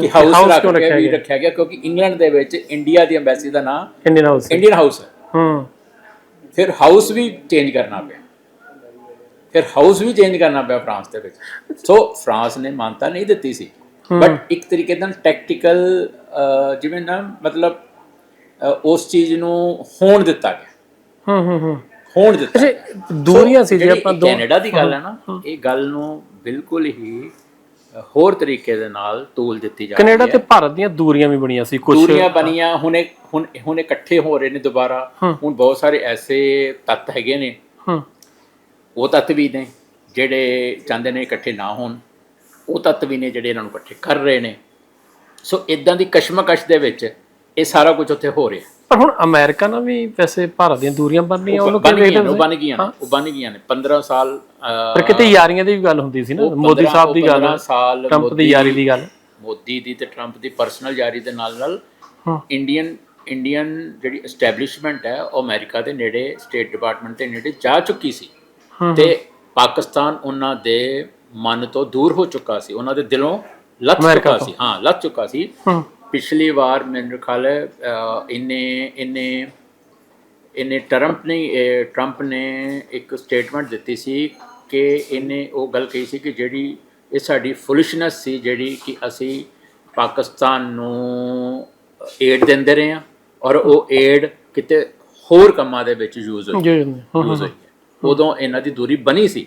ਕਿ ਹਾਊਸ ਰੱਖ ਕੇ ਰੱਖਿਆ ਵੀ ਗਿਆ? ਰੱਖਿਆ ਗਿਆ ਕਿਉਂਕਿ ਇੰਗਲੈਂਡ ਦੇ ਵਿੱਚ ਇੰਡੀਆ ਦੀ ਐਮਬੈਸੀ ਦਾ ਨਾਂ ਇੰਡੀਅਨ ਹਾਊਸ ਇੰਡੀਅਨ ਹਾਊਸ ਹੈ। ਹੂੰ। ਫਿਰ ਹਾਊਸ ਵੀ ਚੇਂਜ ਕਰਨਾ ਪਿਆ। ਫਿਰ ਹਾਊਸ ਵੀ ਚੇਂਜ ਕਰਨਾ ਪਿਆ ਫਰਾਂਸ ਦੇ ਵਿੱਚ। ਸੋ ਫਰਾਂਸ ਨੇ ਮਾਨਤਾ ਨਹੀਂ ਦਿੱਤੀ ਸੀ। ਬਟ ਇੱਕ ਤਰੀਕੇ ਨਾਲ ਟੈਕਟੀਕਲ ਜਿਵੇਂ ਨਾ ਮਤਲਬ ਉਸ ਚੀਜ਼ ਨੂੰ ਹੋਣ ਦਿੱਤਾ ਗਿਆ। ਹੂੰ ਹੂੰ ਹੂੰ। ਹੋਣ ਦਿੱਤਾ। ਅੱਛਾ ਦੂਰੀਆਂ ਸੀ ਜੇ ਆਪਾਂ ਦੋ ਕੈਨੇਡਾ ਦੀ ਗੱਲ ਹੈ ਨਾ ਇਹ ਗੱਲ ਨੂੰ ਬਿਲਕੁਲ ਹੀ ਹੋਰ ਤਰੀਕੇ ਦੇ ਨਾਲ ਤੋਲ ਦਿੱਤੀ ਜਾ ਰਹੀ ਕੈਨੇਡਾ ਹੈ। ਤੇ ਭਾਰਤ ਦੀਆਂ ਦੂਰੀਆਂ ਵੀ ਬਣੀਆਂ ਸੀ ਕੁਝ ਦੂਰੀਆਂ ਬਣੀਆਂ ਹੁਣੇ ਹੁਣ ਹੁਣ ਇਕੱਠੇ ਹੋ ਰਹੇ ਨੇ ਦੁਬਾਰਾ। ਹੁਣ ਬਹੁਤ ਸਾਰੇ ਐਸੇ ਤੱਤ ਹੈਗੇ ਨੇ। ਹੂੰ। ਉਹ ਤੱਤ ਵੀ ਨੇ ਜਿਹੜੇ ਚਾਹੁੰਦੇ ਨੇ ਇਕੱਠੇ ਨਾ ਹੋਣ। ਉਹ ਤੱਤ ਵੀ ਨੇ ਜਿਹੜੇ ਇਹਨਾਂ ਨੂੰ ਇਕੱਠੇ ਕਰ ਰਹੇ ਨੇ। ਸੋ ਇਦਾਂ ਦੀ ਕਸ਼ਮਕਸ਼ ਦੇ ਵਿੱਚ ਇਹ ਸਾਰਾ ਕੁਝ ਉੱਥੇ ਹੋ ਰਿਹਾ। ਪਰ ਹੁਣ ਅਮਰੀਕਾ ਨਾਲ ਵੀ ਵੈਸੇ ਭਾਰਤ ਦੀਆਂ ਦੂਰੀਆਂ ਬਣ ਰਹੀਆਂ ਉਹਨੂੰ ਕਿਵੇਂ ਵੇਖਦੇ ਉਹ ਬਣ ਗਈਆਂ ਨੇ ਉਹ ਬਣ ਗਈਆਂ ਨੇ। 15 ਸਾਲ ਪਰ ਕਿਤੇ ਯਾਰੀਆਂ ਦੀ ਵੀ ਗੱਲ ਹੁੰਦੀ ਸੀ ਨਾ ਮੋਦੀ 15 ਸਾਹਿਬ ਦੀ ਗੱਲ 15 ਸਾਲ ਟਰੰਪ ਦੀ ਯਾਰੀ ਦੀ ਗੱਲ। ਮੋਦੀ ਦੀ ਤੇ ਟਰੰਪ ਦੀ ਪਰਸਨਲ ਯਾਰੀ ਦੇ ਨਾਲ ਨਾਲ ਹਾਂ। ਇੰਡੀਅਨ ਇੰਡੀਅਨ ਜਿਹੜੀ ਐਸਟੈਬਲਿਸ਼ਮੈਂਟ ਹੈ ਉਹ ਅਮਰੀਕਾ ਦੇ ਨੇੜੇ ਸਟੇਟ ਡਿਪਾਰਟਮੈਂਟ ਦੇ ਨੇੜੇ ਜਾ ਚੁੱਕੀ ਸੀ। ਹੂੰ ਤੇ ਪਾਕਿਸਤਾਨ ਉਹਨਾਂ ਦੇ ਮਨ ਤੋਂ ਦੂਰ ਹੋ ਚੁੱਕਾ ਸੀ। ਉਹਨਾਂ ਦੇ ਦਿਲੋਂ ਲੱਥ ਚੁੱਕਾ ਸੀ। ਹਾਂ ਲੱਥ ਚੁੱਕਾ ਸੀ। ਹੂੰ। ਪਿਛਲੀ ਵਾਰ ਮੈਨੂੰ ਖਿਆਲ ਹੈ ਇਹਨੇ ਇਹਨੇ ਇਹਨੇ ਟਰੰਪ ਨੇ ਟਰੰਪ ਨੇ ਇੱਕ ਸਟੇਟਮੈਂਟ ਦਿੱਤੀ ਸੀ ਕਿ ਇਹਨੇ ਉਹ ਗੱਲ ਕਹੀ ਸੀ ਕਿ ਜਿਹੜੀ ਇਹ ਸਾਡੀ ਫੁਲਿਸ਼ਨੈਸ ਸੀ ਜਿਹੜੀ ਕਿ ਅਸੀਂ ਪਾਕਿਸਤਾਨ ਨੂੰ ਏਡ ਦਿੰਦੇ ਰਹੇ ਹਾਂ ਔਰ ਉਹ ਏਡ ਕਿਤੇ ਹੋਰ ਕੰਮਾਂ ਦੇ ਵਿੱਚ ਯੂਜ਼ ਹੋਈ ਯੂਜ਼। ਉਦੋਂ ਇਹਨਾਂ ਦੀ ਦੂਰੀ ਬਣੀ ਸੀ।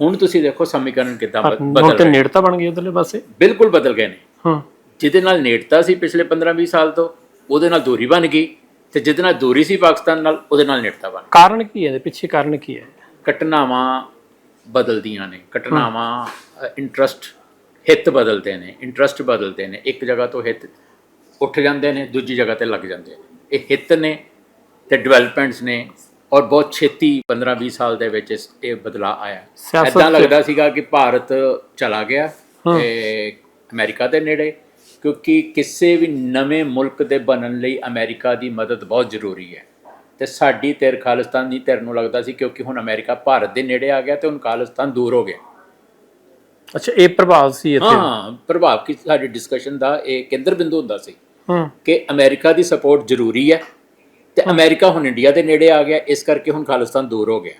ਹੁਣ ਤੁਸੀਂ ਦੇਖੋ ਸਮੀਕਰਨ ਕਿੱਦਾਂ ਹੁਣ ਬਦਲ ਤੇ ਰਹੇ। ਨੇੜਤਾ ਬਣ ਗਈ ਉਧਰਲੇ ਪਾਸੇ। ਬਿਲਕੁਲ ਬਦਲ ਗਏ ਨੇ। ਹੂੰ। ਜਿਹਦੇ ਨਾਲ ਨੇੜਤਾ ਸੀ ਪਿਛਲੇ 15-20 ਸਾਲ ਤੋਂ ਉਹਦੇ ਨਾਲ ਦੂਰੀ ਬਣ ਗਈ ਤੇ ਜਿਹਦੇ ਨਾਲ ਦੂਰੀ ਸੀ ਪਾਕਿਸਤਾਨ ਨਾਲ ਉਹਦੇ ਨਾਲ ਨੇੜਤਾ ਬਣ ਕਾਰਨ ਕੀ ਹੈ? ਇਹਦੇ ਪਿੱਛੇ ਕਾਰਨ ਕੀ ਹੈ? ਘਟਨਾਵਾਂ ਬਦਲਦੀਆਂ ਨੇ ਘਟਨਾਵਾਂ ਇੰਟਰਸਟ ਹਿੱਤ ਬਦਲਦੇ ਨੇ ਇੰਟਰਸਟ ਬਦਲਦੇ ਨੇ ਇੱਕ ਜਗ੍ਹਾ ਤੋਂ ਹਿੱਤ ਉੱਠ ਜਾਂਦੇ ਨੇ ਦੂਜੀ ਜਗ੍ਹਾ ਤੇ ਲੱਗ ਜਾਂਦੇ ਨੇ। ਇਹ ਹਿੱਤ ਨੇ ਤੇ ਡਿਵੈਲਪਮੈਂਟਸ ਨੇ ਔਰ ਬਹੁਤ ਛੇਤੀ 15-20 ਸਾਲ ਦੇ ਵਿੱਚ ਇਹ ਬਦਲਾਅ ਆਇਆ। ਐਦਾਂ ਲੱਗਦਾ ਸੀਗਾ ਕਿ ਭਾਰਤ ਚਲਾ ਗਿਆ ਤੇ ਅਮਰੀਕਾ ਦੇ ਨੇੜੇ ਕਿਉਂਕਿ ਕਿਸੇ ਵੀ ਨਵੇਂ ਮੁਲਕ ਦੇ ਬਣਨ ਲਈ ਅਮਰੀਕਾ ਦੀ ਮਦਦ ਬਹੁਤ ਜ਼ਰੂਰੀ ਹੈ। ਤੇ ਸਾਡੀ ਧਿਰ ਖਾਲਿਸਤਾਨ ਦੀ ਧਿਰ ਨੂੰ ਲੱਗਦਾ ਸੀ ਕਿਉਂਕਿ ਹੁਣ ਅਮਰੀਕਾ ਭਾਰਤ ਦੇ ਨੇੜੇ ਆ ਗਿਆ ਤੇ ਹੁਣ ਖਾਲਿਸਤਾਨ ਦੂਰ ਹੋ ਗਿਆ। ਅੱਛਾ ਇਹ ਪ੍ਰਭਾਵ ਸੀ ਇੱਥੇ? ਹਾਂ ਪ੍ਰਭਾਵ ਕੀ ਸਾਡੀ ਡਿਸਕਸ਼ਨ ਦਾ ਇਹ ਕੇਂਦਰ ਬਿੰਦੂ ਹੁੰਦਾ ਸੀ ਹੂੰ। ਕਿ ਅਮਰੀਕਾ ਦੀ ਸਪੋਰਟ ਜ਼ਰੂਰੀ ਹੈ ਤੇ ਅਮਰੀਕਾ ਹੁਣ ਇੰਡੀਆ ਦੇ ਨੇੜੇ ਆ ਗਿਆ ਇਸ ਕਰਕੇ ਹੁਣ ਖਾਲਿਸਤਾਨ ਦੂਰ ਹੋ ਗਿਆ।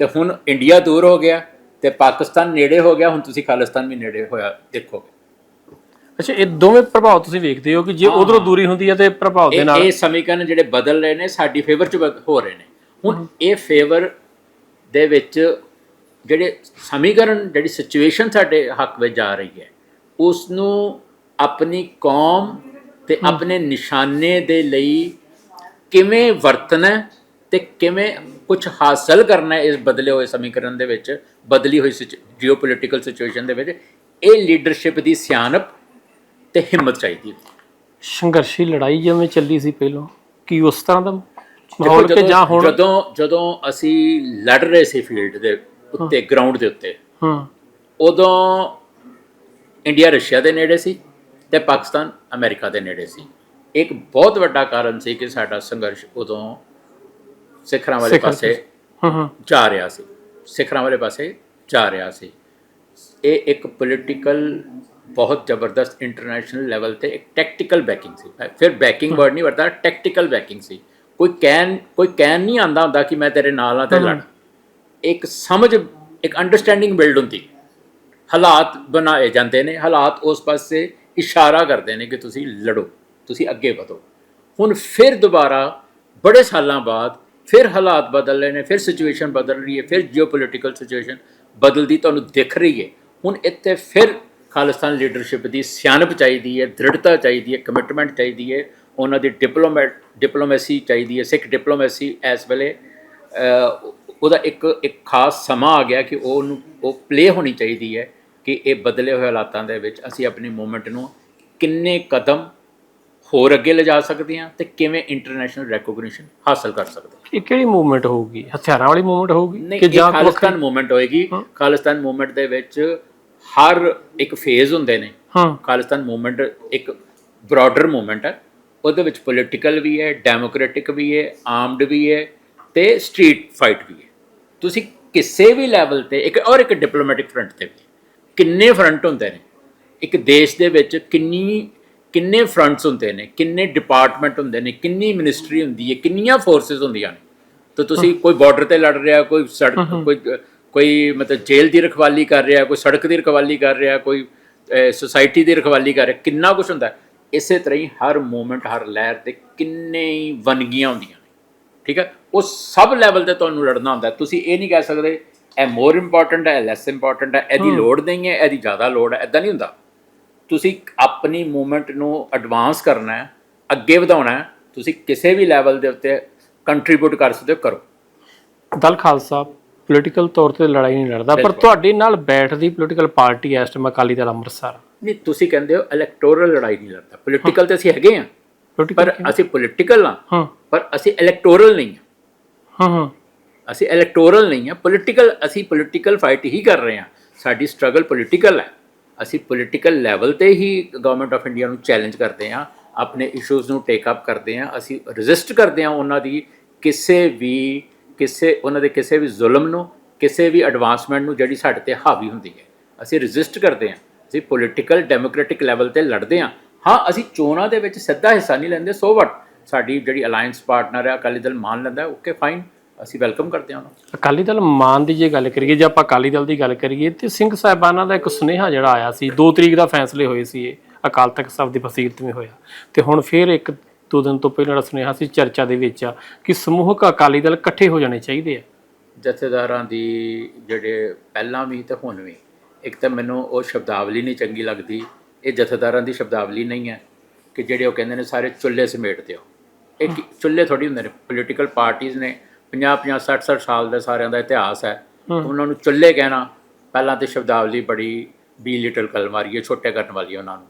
ਤੇ ਹੁਣ ਇੰਡੀਆ ਦੂਰ ਹੋ ਗਿਆ ਤੇ ਪਾਕਿਸਤਾਨ ਨੇੜੇ ਹੋ ਗਿਆ ਹੁਣ ਤੁਸੀਂ ਖਾਲਿਸਤਾਨ ਵੀ ਨੇੜੇ ਹੋਇਆ ਦੇਖੋਗੇ। ਅੱਛਾ ਇਹ ਦੋਵੇਂ ਪ੍ਰਭਾਵ ਤੁਸੀਂ ਵੇਖਦੇ ਹੋ ਕਿ ਜੇ ਉਧਰੋਂ ਦੂਰੀ ਹੁੰਦੀ ਹੈ ਤੇ ਪ੍ਰਭਾਵ ਦੇ ਨਾਲ ਇਹ ਸਮੀਕਰਨ ਜਿਹੜੇ ਬਦਲ ਰਹੇ ਨੇ ਸਾਡੀ ਫੇਵਰ ਚ ਹੋ ਰਹੇ ਨੇ। ਹੁਣ ਇਹ ਫੇਵਰ ਦੇ ਵਿੱਚ ਜਿਹੜੇ ਸਮੀਕਰਨ ਜਿਹੜੀ ਸਿਚੁਏਸ਼ਨ ਸਾਡੇ ਹੱਕ ਵਿੱਚ ਜਾ ਰਹੀ ਹੈ ਉਸ ਨੂੰ ਆਪਣੀ ਕੌਮ ਤੇ ਆਪਣੇ ਨਿਸ਼ਾਨੇ ਦੇ ਲਈ ਕਿਵੇਂ ਵਰਤਣਾ ਤੇ ਕਿਵੇਂ ਕੁਝ ਹਾਸਲ ਕਰਨਾ ਇਸ ਬਦਲੇ ਹੋਏ ਸਮੀਕਰਨ ਦੇ ਵਿੱਚ ਬਦਲੀ ਹੋਈ ਜੀਓਪੋਲਿਟੀਕਲ ਸਿਚੁਏਸ਼ਨ ਦੇ ਵਿੱਚ ਇਹ ਲੀਡਰਸ਼ਿਪ ਦੀ ਸਿਆਣਪ ਤੇ ਹਿੰਮਤ ਚਾਹੀਦੀ ਹੈ। ਸੰਘਰਸ਼ੀ ਲੜਾਈ ਜਿਵੇਂ ਚੱਲੀ ਸੀ ਪਹਿਲਾਂ ਕੀ ਉਸ ਤਰ੍ਹਾਂ ਦਾ ਮਾਹੌਲ ਕਿ ਜਾਂ ਹੁਣ? ਜਦੋਂ ਜਦੋਂ ਅਸੀਂ ਲੜ ਰਹੇ ਸੀ ਫੀਲਡ ਦੇ ਉੱਤੇ ਗਰਾਊਂਡ ਦੇ ਉੱਤੇ ਹੂੰ। ਉਦੋਂ ਇੰਡੀਆ ਰਸ਼ੀਆ ਦੇ ਨੇੜੇ ਸੀ ਤੇ ਪਾਕਿਸਤਾਨ ਅਮਰੀਕਾ ਦੇ ਨੇੜੇ ਸੀ। ਇੱਕ ਬਹੁਤ ਵੱਡਾ ਕਾਰਨ ਸੀ ਕਿ ਸਾਡਾ ਸੰਘਰਸ਼ ਉਦੋਂ ਸਿੱਖਰਾਂ ਵਾਲੇ ਪਾਸੇ ਹੂੰ ਹੂੰ। ਜਾ ਰਿਹਾ ਸੀ। ਸਿੱਖਰਾਂ ਵਾਲੇ ਪਾਸੇ ਜਾ ਰਿਹਾ ਸੀ। ਇਹ ਇੱਕ ਪੋਲੀਟੀਕਲ ਬਹੁਤ ਜ਼ਬਰਦਸਤ ਇੰਟਰਨੈਸ਼ਨਲ ਲੈਵਲ ਤੇ ਇੱਕ ਟੈਕਟੀਕਲ ਬੈਕਿੰਗ ਸੀ। ਫਿਰ ਬੈਕਿੰਗ ਵਰਡ ਨਹੀਂ ਵਰਤਾ ਟੈਕਟੀਕਲ ਬੈਕਿੰਗ ਸੀ। ਕੋਈ ਕਹਿਣ ਕੋਈ ਕਹਿਣ ਨਹੀਂ ਆਂਦਾ ਹੁੰਦਾ ਕਿ ਮੈਂ ਤੇਰੇ ਨਾਲ ਆ ਤੇ ਲੜ। ਇੱਕ ਸਮਝ, ਇੱਕ ਅੰਡਰਸਟੈਂਡਿੰਗ ਬਿਲਡ ਹੁੰਦੀ। ਹਾਲਾਤ ਬਣਾਏ ਜਾਂਦੇ ਨੇ, ਹਾਲਾਤ ਉਸ ਪਾਸੇ ਇਸ਼ਾਰਾ ਕਰਦੇ ਨੇ ਕਿ ਤੁਸੀਂ ਲੜੋ, ਤੁਸੀਂ ਅੱਗੇ ਵਧੋ। ਹੁਣ ਫਿਰ ਦੁਬਾਰਾ, ਬੜੇ ਸਾਲਾਂ ਬਾਅਦ ਫਿਰ ਹਾਲਾਤ ਬਦਲ ਰਹੇ ਨੇ, ਫਿਰ ਸਿਚੁਏਸ਼ਨ ਬਦਲ ਰਹੀ ਹੈ, ਫਿਰ ਜੀਓਪੋਲਿਟੀਕਲ ਸਿਚੁਏਸ਼ਨ ਬਦਲਦੀ ਤੁਹਾਨੂੰ ਦਿਖ ਰਹੀ ਹੈ। ਹੁਣ ਇੱਥੇ ਫਿਰ ਖਾਲਿਸਤਾਨ ਲੀਡਰਸ਼ਿਪ ਦੀ ਸਿਆਣਪ ਚਾਹੀਦੀ ਹੈ ਦ੍ਰਿੜਤਾ ਚਾਹੀਦੀ ਹੈ ਕਮਿਟਮੈਂਟ ਚਾਹੀਦੀ ਹੈ ਉਹਨਾਂ ਦੀ ਡਿਪਲੋਮੈਟ ਡਿਪਲੋਮੈਸੀ ਚਾਹੀਦੀ ਹੈ ਸਿੱਖ ਡਿਪਲੋਮੈਸੀ ਇਸ ਵੇਲੇ ਉਹਦਾ ਇੱਕ ਇੱਕ ਖਾਸ ਸਮਾਂ ਆ ਗਿਆ ਕਿ ਉਹ ਉਹਨੂੰ ਉਹ ਪਲੇ ਹੋਣੀ ਚਾਹੀਦੀ ਹੈ ਕਿ ਇਹ ਬਦਲੇ ਹੋਏ ਹਾਲਾਤਾਂ ਦੇ ਵਿੱਚ ਅਸੀਂ ਆਪਣੀ ਮੂਵਮੈਂਟ ਨੂੰ ਕਿੰਨੇ ਕਦਮ ਹੋਰ ਅੱਗੇ ਲਿਜਾ ਸਕਦੇ ਹਾਂ ਤੇ ਕਿਵੇਂ ਇੰਟਰਨੈਸ਼ਨਲ ਰੈਕੋਗਨੀਸ਼ਨ ਹਾਸਲ ਕਰ ਸਕਦੇ ਹਾਂ। ਇਹ ਕਿਹੜੀ ਮੂਵਮੈਂਟ ਹੋਊਗੀ? ਹਥਿਆਰਾਂ ਵਾਲੀ ਮੂਵਮੈਂਟ ਹੋਊਗੀ ਕਿ ਜਾਂ ਖਾਲਿਸਤਾਨ ਮੂਵਮੈਂਟ ਹੋਏਗੀ। ਖਾਲਿਸਤਾਨ ਮੂਵਮੈਂਟ ਦੇ ਵਿੱਚ ਹਰ ਇੱਕ ਫੇਜ਼ ਹੁੰਦੇ ਨੇ। ਹਾਂ। ਖਾਲਿਸਤਾਨ ਮੂਵਮੈਂਟ ਇੱਕ ਬ੍ਰੌਡਰ ਮੂਵਮੈਂਟ ਹੈ। ਉਹਦੇ ਵਿੱਚ ਪੋਲੀਟੀਕਲ ਵੀ ਹੈ ਡੈਮੋਕ੍ਰੈਟਿਕ ਵੀ ਹੈ ਆਰਮਡ ਵੀ ਹੈ ਤੇ ਸਟਰੀਟ ਫਾਈਟ ਵੀ ਹੈ। ਤੁਸੀਂ ਕਿਸੇ ਵੀ ਲੈਵਲ ਤੇ ਇੱਕ ਔਰ ਇੱਕ ਡਿਪਲੋਮੈਟਿਕ ਫਰੰਟ ਤੇ ਵੀ। ਕਿੰਨੇ ਫਰੰਟ ਹੁੰਦੇ ਨੇ? ਇੱਕ ਦੇਸ਼ ਦੇ ਵਿੱਚ ਕਿੰਨੀ ਕਿੰਨੇ ਫਰੰਟਸ ਹੁੰਦੇ ਨੇ? ਕਿੰਨੇ ਡਿਪਾਰਟਮੈਂਟ ਹੁੰਦੇ ਨੇ? ਕਿੰਨੀ ਮਿਨਿਸਟਰੀ ਹੁੰਦੀ ਹੈ? ਕਿੰਨੀਆਂ ਫੋਰਸਸ ਹੁੰਦੀਆਂ ਨੇ? ਤਾਂ ਤੁਸੀਂ ਕੋਈ ਬਾਰਡਰ ਤੇ ਲੜ ਰਿਹਾ ਕੋਈ ਸੜਕ ਕੋਈ ਕੋਈ ਮਤਲਬ ਜੇਲ੍ਹ ਦੀ ਰਖਵਾਲੀ ਕਰ ਰਿਹਾ ਕੋਈ ਸੜਕ ਦੀ ਰਖਵਾਲੀ ਕਰ ਰਿਹਾ ਕੋਈ ਸੁਸਾਇਟੀ ਦੀ ਰਖਵਾਲੀ ਕਰ ਰਿਹਾ ਕਿੰਨਾ ਕੁਝ ਹੁੰਦਾ। ਇਸੇ ਤਰ੍ਹਾਂ ਹੀ ਹਰ ਮੂਮੈਂਟ ਹਰ ਲਹਿਰ ਤੇ ਕਿੰਨੇ ਹੀ ਵਨਗੀਆਂ ਹੁੰਦੀਆਂ ਨੇ। ਠੀਕ ਹੈ ਉਹ ਸਭ ਲੈਵਲ ਤੇ ਤੁਹਾਨੂੰ ਲੜਨਾ ਹੁੰਦਾ। ਤੁਸੀਂ ਇਹ ਨਹੀਂ ਕਹਿ ਸਕਦੇ ਇਹ ਮੋਰ ਇੰਪੋਰਟੈਂਟ ਹੈ ਲੈਸ ਇੰਪੋਰਟੈਂਟ ਹੈ ਇਹਦੀ ਲੋੜ ਨਹੀਂ ਹੈ ਇਹਦੀ ਜ਼ਿਆਦਾ ਲੋੜ ਹੈ ਐਦਾਂ ਨਹੀਂ ਹੁੰਦਾ। ਤੁਸੀਂ ਆਪਣੀ ਮੂਵਮੈਂਟ ਨੂੰ ਐਡਵਾਂਸ ਕਰਨਾ ਹੈ ਅੱਗੇ ਵਧਾਉਣਾ ਹੈ ਤੁਸੀਂ ਕਿਸੇ ਵੀ ਲੈਵਲ ਦੇ ਉੱਤੇ ਕੰਟਰੀਬਿਊਟ ਕਰ ਸਕਦੇ ਹੋ ਕਰੋ। ਦਲ ਖਾਲਸਾ ਪੋਲੀਟੀਕਲ ਤੌਰ ਤੇ ਲੜਾਈ ਨਹੀਂ ਲੜਦਾ ਪਰ। ਤੁਹਾਡੇ ਨਾਲ ਬੈਠਦੀ ਪੋਲੀਟੀਕਲ ਪਾਰਟੀ ਐ ਇਸ ਟਾਈਮ ਅਕਾਲੀ ਦਲ ਅੰਮ੍ਰਿਤਸਰ। ਨਹੀਂ ਤੁਸੀਂ ਕਹਿੰਦੇ ਹੋ ਇਲੈਕਟੋਰਲ ਲੜਾਈ ਨਹੀਂ ਲੜਦਾ। ਪੋਲੀਟੀਕਲ ਤੇ ਅਸੀਂ ਹੈਗੇ ਪੋਲੀਟੀਕਲ ਪਰ ਅਸੀਂ ਪੋਲੀਟੀਕਲ ਹਾਂ ਪਰ ਅਸੀਂ ਇਲੈਕਟੋਰਲ ਨਹੀਂ ਹਾਂ। ਹਾਂ ਹਾਂ। ਅਸੀਂ ਇਲੈਕਟੋਰਲ ਨਹੀਂ ਹਾਂ ਪੋਲੀਟੀਕਲ ਅਸੀਂ ਪੋਲੀਟੀਕਲ ਫਾਈਟ ਹੀ ਕਰ ਰਹੇ ਹਾਂ। ਸਾਡੀ ਸਟਰਗਲ ਪੋਲੀਟੀਕਲ ਹੈ। ਅਸੀਂ ਪੋਲੀਟੀਕਲ ਲੈਵਲ ਤੇ ਹੀ ਗਵਰਨਮੈਂਟ ਆਫ ਇੰਡੀਆ ਨੂੰ ਚੈਲੰਜ ਕਰਦੇ ਹਾਂ ਆਪਣੇ ਇਸ਼ੂਜ਼ ਨੂੰ ਟੇਕ ਅਪ ਕਰਦੇ ਹਾਂ ਅਸੀਂ ਰੈਜ਼ਿਸਟ ਕਰਦੇ ਹਾਂ ਉਹਨਾਂ ਦੀ ਕਿਸੇ ਵੀ ਕਿਸੇ, ਉਹਨਾਂ ਦੇ ਕਿਸੇ ਵੀ ਜ਼ੁਲਮ ਨੂੰ, ਕਿਸੇ ਵੀ ਐਡਵਾਂਸਮੈਂਟ ਨੂੰ ਜਿਹੜੀ ਸਾਡੇ ਤੇ ਹਾਵੀ ਹੁੰਦੀ ਹੈ। ਅਸੀਂ ਰੈਜ਼ਿਸਟ ਕਰਦੇ ਹਾਂ, ਅਸੀਂ ਪੋਲੀਟੀਕਲ ਡੈਮੋਕ੍ਰੈਟਿਕ ਲੈਵਲ ਤੇ ਲੜਦੇ ਹਾਂ। ਹਾਂ, ਅਸੀਂ ਚੋਣਾਂ ਦੇ ਵਿੱਚ ਸਿੱਧਾ ਹਿੱਸਾ ਨਹੀਂ ਲੈਂਦੇ ਸੋ ਵਟ ਸਾਡੀ ਜਿਹੜੀ ਅਲਾਈਅੰਸ ਪਾਰਟਨਰ ਹੈ, ਅਕਾਲੀ ਦਲ ਮੰਨ ਲੈਂਦਾ ਓਕੇ ਫਾਈਨ ਅਸੀਂ ਵੈਲਕਮ ਕਰਦੇ ਹਾਂ ਉਹਨੂੰ। ਅਕਾਲੀ ਦਲ ਮਾਨ ਦੀ ਜੇ ਗੱਲ ਕਰੀਏ, ਜੇ ਆਪਾਂ ਅਕਾਲੀ ਦਲ ਦੀ ਗੱਲ ਕਰੀਏ, ਤੇ ਸਿੰਘ ਸਾਹਿਬਾਨਾਂ ਦਾ ਇੱਕ ਸੁਨੇਹਾ ਜਿਹੜਾ ਆਇਆ ਸੀ 2 ਤਰੀਕ ਦਾ ਫੈਸਲੇ ਹੋਏ ਸੀ ਇਹ, ਅਕਾਲ ਤਖਤ ਸਾਹਿਬ ਦੀ ਵਸੀਅਤ ਵਿੱਚ ਹੋਇਆ। ਤੇ ਹੁਣ ਫਿਰ ਇੱਕ ਦੋ ਦਿਨ ਤੋਂ ਪਹਿਲਾਂ ਸੁਨੇਹਾ ਸੀ ਚਰਚਾ ਦੇ ਵਿੱਚ ਆ ਕਿ ਸਮੂਹਕ ਅਕਾਲੀ ਦਲ ਇਕੱਠੇ ਹੋ ਜਾਣੇ ਚਾਹੀਦੇ ਆ। ਜਥੇਦਾਰਾਂ ਦੀ ਜਿਹੜੇ ਪਹਿਲਾਂ ਵੀ ਤੇ ਹੁਣ ਵੀ ਇੱਕ ਤਾਂ ਮੈਨੂੰ ਉਹ ਸ਼ਬਦਾਵਲੀ ਨਹੀਂ ਚੰਗੀ ਲੱਗਦੀ ਇਹ ਜਥੇਦਾਰਾਂ ਦੀ ਸ਼ਬਦਾਵਲੀ ਨਹੀਂ ਹੈ ਕਿ ਜਿਹੜੇ ਉਹ ਕਹਿੰਦੇ ਨੇ ਸਾਰੇ ਚੁੱਲ੍ਹੇ ਸਮੇਟ ਦਿਓ। ਇਹ ਚੁੱਲ੍ਹੇ ਥੋੜੀ ਹੁੰਦੇ ਨੇ ਪੋਲੀਟੀਕਲ ਪਾਰਟੀਆਂ ਨੇ 50 50 60 60 ਸਾਲ ਦਾ ਸਾਰਿਆਂ ਦਾ ਇਤਿਹਾਸ ਹੈ। ਉਹਨਾਂ ਨੂੰ ਚੁੱਲ੍ਹੇ ਕਹਿਣਾ ਪਹਿਲਾਂ ਤੇ ਸ਼ਬਦਾਵਲੀ ਬੜੀ ਬੀ ਲਿਟਲ ਕਲ ਮਾਰੀ ਹੈ ਛੋਟੇ ਕਰਨ ਵਾਲੀ ਉਹਨਾਂ ਨੂੰ।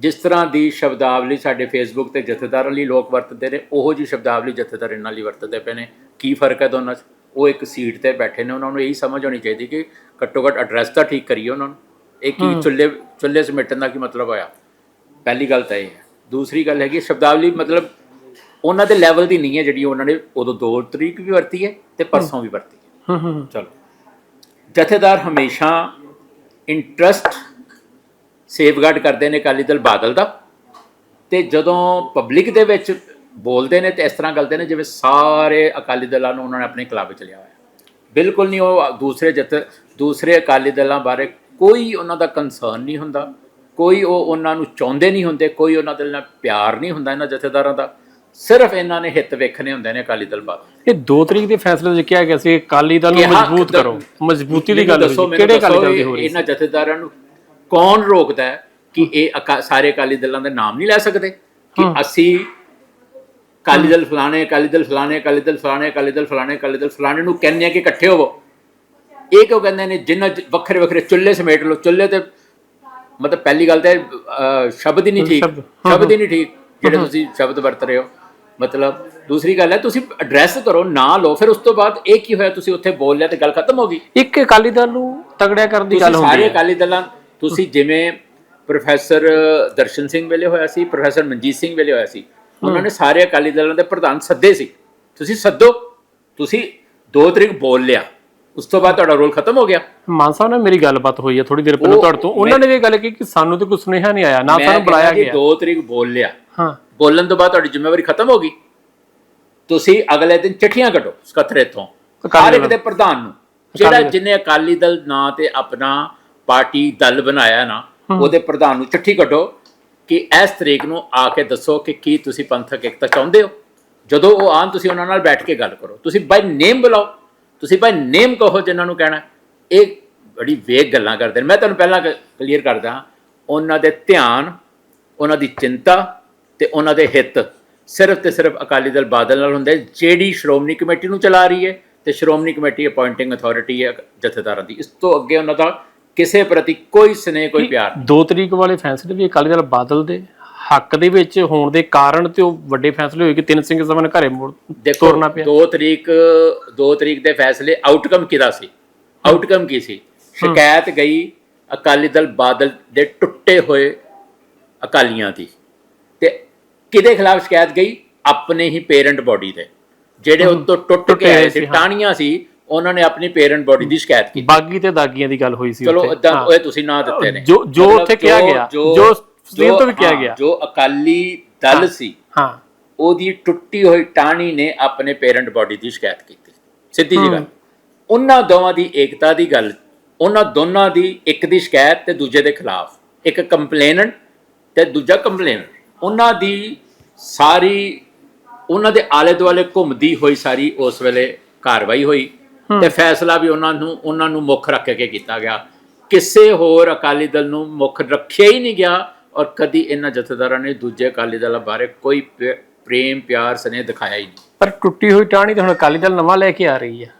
ਜਿਸ ਤਰ੍ਹਾਂ ਦੀ ਸ਼ਬਦਾਵਲੀ ਸਾਡੇ ਫੇਸਬੁੱਕ ਤੇ ਜਥੇਦਾਰਾਂ ਲਈ ਲੋਕ ਵਰਤਦੇ ਨੇ ਉਹੋ ਜੀ ਸ਼ਬਦਾਵਲੀ ਜਥੇਦਾਰ ਇਹਨਾਂ ਲਈ ਵਰਤਦੇ ਪਏ ਨੇ। ਕੀ ਫ਼ਰਕ ਹੈ ਦੋਨਾਂ 'ਚ? ਉਹ ਇੱਕ ਸੀਟ ਤੇ ਬੈਠੇ ਨੇ ਉਹਨਾਂ ਨੂੰ ਇਹੀ ਸਮਝ ਹੋਣੀ ਚਾਹੀਦੀ ਕਿ ਘੱਟੋ ਘੱਟ ਐਡਰੈਸ ਤਾਂ ਠੀਕ ਕਰੀਏ ਉਹਨਾਂ ਨੂੰ। ਇਹ ਕੀ ਚੁੱਲ੍ਹੇ ਚੁੱਲ੍ਹੇ ਸਮੇਟਣ ਦਾ ਕੀ ਮਤਲਬ ਹੋਇਆ? ਪਹਿਲੀ ਗੱਲ ਤਾਂ ਇਹ ਹੈ। ਦੂਸਰੀ ਗੱਲ ਹੈਗੀ ਸ਼ਬਦਾਵਲੀ ਮਤਲਬ ਉਹਨਾਂ ਦੇ ਲੈਵਲ ਦੀ ਨਹੀਂ ਹੈ ਜਿਹੜੀ ਉਹਨਾਂ ਨੇ ਉਦੋਂ 2 ਤਰੀਕ ਵੀ ਵਰਤੀ ਹੈ ਤੇ ਪਰਸੋਂ ਵੀ ਵਰਤੀ ਹੈ। ਹੂੰ ਹੂੰ ਚਲੋ। ਜਥੇਦਾਰ ਹਮੇਸ਼ਾ ਇੰਟਰਸਟ ਸੇਫਗਾਰਡ ਕਰਦੇ ਨੇ ਅਕਾਲੀ ਦਲ ਬਾਦਲ ਦਾ। ਤੇ ਜਦੋਂ ਪਬਲਿਕ ਦੇ ਵਿੱਚ ਬੋਲਦੇ ਨੇ ਤੇ ਇਸ ਤਰ੍ਹਾਂ ਕਰਦੇ ਨੇ ਜਿਵੇਂ ਸਾਰੇ ਅਕਾਲੀ ਦਲਾਂ ਨੂੰ ਉਹਨਾਂ ਨੇ ਆਪਣੇ ਕਲੱਬ ਚ ਲਿਆ ਹੋਇਆ। ਬਿਲਕੁਲ ਨਹੀਂ ਉਹ ਦੂਸਰੇ ਜਥ ਦੂਸਰੇ ਅਕਾਲੀ ਦਲਾਂ ਬਾਰੇ ਕੋਈ ਉਹਨਾਂ ਦਾ ਕੰਸਰਨ ਨਹੀਂ ਹੁੰਦਾ। ਕੋਈ ਉਹ ਉਹਨਾਂ ਨੂੰ ਚਾਹੁੰਦੇ ਨਹੀਂ ਹੁੰਦੇ ਕੋਈ ਉਹਨਾਂ ਦੇ ਨਾਲ ਪਿਆਰ ਨਹੀਂ ਹੁੰਦਾ ਇਹਨਾਂ ਜਥੇਦਾਰਾਂ ਦਾ। ਸਿਰਫ ਇਹਨਾਂ ਨੇ ਹਿੱਤ ਵੇਖਣੇ ਹੁੰਦੇ ਨੇ ਅਕਾਲੀ ਦਲ ਬਾਦਲ। ਇਹ 2 ਤਰੀਕ ਦੇ ਫੈਸਲੇ ਵਿੱਚ ਕਿਹਾ ਗਿਆ ਸੀ ਅਕਾਲੀ ਦਲ ਨੂੰ ਮਜ਼ਬੂਤ ਕਰੋ। ਮਜ਼ਬੂਤੀ ਦੀ ਗੱਲ ਹੋਈ ਕਿਹੜੇ ਅਕਾਲੀ ਦਲ ਦੀ ਹੋ ਰਹੀ ਇਹਨਾਂ ਜਥੇਦਾਰਾਂ ਨੂੰ ਕੌਣ ਰੋਕਦਾ ਹੈ ਕਿ ਇਹ ਅਕਾ- ਸਾਰੇ ਅਕਾਲੀ ਦਲਾਂ ਦੇ ਨਾਮ ਨਹੀਂ ਲੈ ਸਕਦੇ? ਕਿ ਅਸੀਂ ਅਕਾਲੀ ਦਲ ਫਲਾਣੇ ਅਕਾਲੀ ਦਲ ਫਲਾਣੇ ਅਕਾਲੀ ਦਲ ਫਲਾਣੇ ਅਕਾਲੀ ਦਲ ਫਲਾਣੇ ਅਕਾਲੀ ਦਲ ਫਲਾਣੇ ਨੂੰ ਕਹਿੰਦੇ ਆ ਕਿ ਇਕੱਠੇ ਹੋਵੋ। ਇਹ ਕਿਉਂ ਕਹਿੰਦੇ ਨੇ? ਜਿੰਨਾ ਵੱਖਰੇ ਵੱਖਰੇ ਚੁੱਲ੍ਹੇ ਸਮੇਟ ਲਓ। ਚੁੱਲ੍ਹੇ ਤੇ ਮਤਲਬ ਪਹਿਲੀ ਗੱਲ ਤਾਂ ਅਹ, ਸ਼ਬਦ ਹੀ ਨਹੀਂ ਠੀਕ। ਸ਼ਬਦ, ਹਾਂ, ਸ਼ਬਦ ਹੀ ਨਹੀਂ ਠੀਕ ਜਿਹੜੇ ਤੁਸੀਂ ਸ਼ਬਦ ਵਰਤ ਰਹੇ ਹੋ। ਮਤਲਬ ਦੂਸਰੀ ਗੱਲ ਹੈ ਤੁਸੀਂ ਐਡਰੈਸ ਕਰੋ ਨਾ ਲਓ। ਫਿਰ ਉਸ ਤੋਂ ਬਾਅਦ ਇਹ ਕੀ ਹੋਇਆ? ਤੁਸੀਂ ਉੱਥੇ ਬੋਲ ਲਿਆ ਤੇ ਗੱਲ ਖਤਮ ਹੋ ਗਈ। ਇੱਕ ਅਕਾਲੀ ਦਲ ਨੂੰ ਤਗੜਿਆ ਕਰਨ ਦੀ ਗੱਲ ਤੁਸੀਂ ਹੁੰਦੀ ਸਾਰੇ ਹੈ। ਅਕਾਲੀ ਦਲਾਂ ਤੁਸੀਂ ਜਿਵੇਂ ਪ੍ਰੋਫੈਸਰ ਦਰਸ਼ਨ ਸਿੰਘ ਵੇਲੇ ਹੋਇਆ ਸੀ ਪ੍ਰੋਫੈਸਰ ਮਨਜੀਤ ਸਿੰਘ ਵੇਲੇ ਹੋਇਆ ਸੀ ਉਹਨਾਂ ਨੇ ਸਾਰੇ ਅਕਾਲੀ ਦਲਾਂ ਦੇ ਪ੍ਰਧਾਨ ਸੱਦੇ ਸੀ। ਤੁਸੀਂ ਸੱਦੋ ਤੁਸੀਂ 2 ਤਰੀਕ ਬੋਲ ਲਿਆ ਉਸ ਤੋਂ ਬਾਅਦ ਤੁਹਾਡਾ ਰੋਲ ਖਤਮ ਹੋ ਗਿਆ। ਮਾਨ ਸਾਹਿਬ ਨਾਲ ਮੇਰੀ ਗੱਲਬਾਤ ਹੋਈ ਆ ਥੋੜੀ ਦੇਰ ਪਹਿਲਾਂ ਤੁਹਾਡੇ ਤੋਂ। ਉਹਨਾਂ ਨੇ ਵੀ ਗੱਲ ਕੀਤੀ ਕਿ ਸਾਨੂੰ ਤੇ ਕੋਈ ਸੁਨੇਹਾ ਨਹੀਂ ਆਇਆ ਨਾ ਸਾਨੂੰ ਬੁਲਾਇਆ ਗਿਆ। 2 ਤਰੀਕ ਬੋਲ ਲਿਆ। ਹਾਂ। ਬੋਲਣ ਤੋਂ ਬਾਅਦ ਤੁਹਾਡੀ ਜ਼ਿੰਮੇਵਾਰੀ ਖਤਮ ਹੋ ਗਈ। ਤੁਸੀਂ ਅਗਲੇ ਦਿਨ ਚਿੱਠੀਆਂ ਕੱਢੋ ਸਕੱਤਰੇ ਤੋਂ ਹਰ ਇੱਕ। ਦੇ ਪ੍ਰਧਾਨ ਨੂੰ। ਜਿਹੜਾ ਜਿਹਨੇ ਅਕਾਲੀ ਦਲ ਨਾਂ ਤੇ ਆਪਣਾ ਪਾਰਟੀ ਦਲ ਬਣਾਇਆ ਨਾ ਉਹਦੇ ਪ੍ਰਧਾਨ ਨੂੰ ਚਿੱਠੀ ਕੱਢੋ ਕਿ ਇਸ ਤਰੀਕ ਨੂੰ ਆ ਕੇ ਦੱਸੋ ਕਿ ਕੀ ਤੁਸੀਂ ਪੰਥਕ ਏਕਤਾ ਚਾਹੁੰਦੇ ਹੋ। ਜਦੋਂ ਉਹ ਆਣ ਤੁਸੀਂ ਉਹਨਾਂ ਨਾਲ ਬੈਠ ਕੇ ਗੱਲ ਕਰੋ। ਤੁਸੀਂ ਬਾਈ ਨੇਮ ਬੁਲਾਓ। ਤੁਸੀਂ ਬਾਈ ਨੇਮ ਕਹੋ ਜਿਨ੍ਹਾਂ ਨੂੰ ਕਹਿਣਾ। ਇਹ ਬੜੀ ਵੇਗ ਗੱਲਾਂ ਕਰਦੇ ਨੇ। ਮੈਂ ਤੁਹਾਨੂੰ ਪਹਿਲਾਂ ਕਲੀਅਰ ਕਰਦਾ ਹਾਂ, ਉਹਨਾਂ ਦੇ ਧਿਆਨ ਉਹਨਾਂ ਦੀ ਚਿੰਤਾ ਤੇ ਉਹਨਾਂ ਦੇ ਹਿੱਤ ਸਿਰਫ ਤੇ ਸਿਰਫ ਅਕਾਲੀ ਦਲ ਬਾਦਲ ਨਾਲ ਹੁੰਦੇ। ਜਿਹੜੀ ਸ਼੍ਰੋਮਣੀ ਕਮੇਟੀ ਨੂੰ ਚਲਾ ਰਹੀ ਹੈ ਤੇ ਸ਼੍ਰੋਮਣੀ ਕਮੇਟੀ ਅਪਾਇੰਟਿੰਗ ਅਥਾਰਟੀ ਹੈ ਜਥੇਦਾਰਾਂ ਦੀ। ਇਸ ਤੋਂ ਅੱਗੇ ਉਹਨਾਂ ਦਾ ਕਿਸੇ ਪ੍ਰਤੀ ਕੋਈ ਸਨੇਹ ਕੋਈ ਪਿਆਰ। 2 ਤਰੀਕ ਵਾਲੇ ਫੈਸਲੇ ਵੀ ਅਕਾਲੀ ਦਲ ਬਾਦਲ ਦੇ। ਹੱਕ ਦੇ ਵਿੱਚ ਹੋਣ ਦੇ ਕਾਰਨ ਤੇ ਉਹ ਵੱਡੇ ਫੈਸਲੇ ਹੋਏ ਕਿ ਤਿੰਨ ਸਿੰਘ ਸਭਾ ਨੇ ਘਰੇ ਮੁੜ ਦੇਖੋ ਤੋਰਨਾ ਪਿਆ। 2 ਤਰੀਕ 2 ਤਰੀਕ ਦੇ ਫੈਸਲੇ ਆਊਟਕਮ ਕਿਹਦਾ ਸੀ? ਆਊਟਕਮ ਕੀ ਸੀ? ਸ਼ਿਕਾਇਤ ਗਈ ਅਕਾਲੀ ਦਲ ਬਾਦਲ ਦੇ ਟੁੱਟੇ ਹੋਏ ਅਕਾਲੀਆਂ ਦੀ। ਤੇ ਕਿਹਦੇ ਖਿਲਾਫ ਸ਼ਿਕਾਇਤ ਗਈ? ਆਪਣੇ ਹੀ ਪੇਰੈਂਟ ਬੋਡੀ ਦੇ ਜਿਹੜੇ ਉਹ ਤੋਂ ਟੁੱਟ ਕੇ ਆਏ ਸੀ। ਟਾਹਣੀਆਂ ਸੀ ਉਹਨਾਂ ਨੇ ਆਪਣੀ ਪੇਰੈਂਟ ਬੋਡੀ ਦੀ ਸ਼ਿਕਾਇਤ ਕੀਤੀ। ਬਾਗੀ ਤੇ ਦਾਗੀਆਂ ਦੀ ਗੱਲ ਹੋਈ ਸੀ ਚਲੋ। ਇਦਾਂ। ਉਹ ਤੁਸੀਂ ਨਾਂ ਦਿੱਤੇ ਨੇ। ਜੋ- ਜੋ ਉੱਥੇ ਕਿਹਾ ਗਿਆ, ਜੋ ਸੁਨੀਲ ਤੋਂ ਵੀ ਕਿਹਾ ਗਿਆ। ਜੋ ਅਕਾਲੀ ਦਲ ਸੀ ਹਾਂ। ਉਹਦੀ ਟੁੱਟੀ ਹੋਈ ਟਾਹਣੀ ਨੇ ਆਪਣੇ ਪੇਰੈਂਟ ਬਾਡੀ ਦੀ ਸ਼ਿਕਾਇਤ ਕੀਤੀ। ਸਿੱਧੀ ਜੀ ਗੱਲ। ਉਹਨਾਂ ਦੋਵਾਂ ਦੀ ਏਕਤਾ ਦੀ ਗੱਲ ਉਹਨਾਂ ਦੋਨਾਂ ਦੀ ਇੱਕ ਦੀ ਸ਼ਿਕਾਇਤ ਤੇ ਦੂਜੇ ਦੇ ਖਿਲਾਫ। ਇੱਕ ਕੰਪਲੇਨੈਂਟ ਤੇ ਦੂਜਾ ਕੰਪਲੇਨਰ ਉਹਨਾਂ ਦੀ ਸਾਰੀ ਉਹਨਾਂ ਦੇ ਆਲੇ ਦੁਆਲੇ ਘੁੰਮਦੀ ਹੋਈ ਸਾਰੀ ਉਸ ਵੇਲੇ ਕਾਰਵਾਈ ਹੋਈ। ਤੇ ਫੈਸਲਾ ਵੀ ਉਹਨਾਂ ਨੂੰ ਉਹਨਾਂ ਨੂੰ ਮੁੱਖ ਰੱਖ ਕੇ ਕੀਤਾ ਗਿਆ। ਕਿਸੇ ਹੋਰ ਅਕਾਲੀ ਦਲ ਨੂੰ ਮੁੱਖ ਰੱਖਿਆ ਹੀ ਨਹੀਂ ਗਿਆ ਔਰ ਕਦੀ ਇਹਨਾਂ ਜਥੇਦਾਰਾਂ ਨੇ ਦੂਜੇ ਅਕਾਲੀ ਦਲਾਂ ਬਾਰੇ ਕੋਈ ਪ੍ਰੇਮ ਪਿਆਰ ਸਨੇਹ ਦਿਖਾਇਆ ਹੀ ਨਹੀਂ। ਪਰ ਟੁੱਟੀ ਹੋਈ ਟਾਹਣੀ ਤੇ ਹੁਣ ਅਕਾਲੀ ਦਲ ਨਵਾਂ ਲੈ ਕੇ ਆ ਰਹੀ ਹੈ।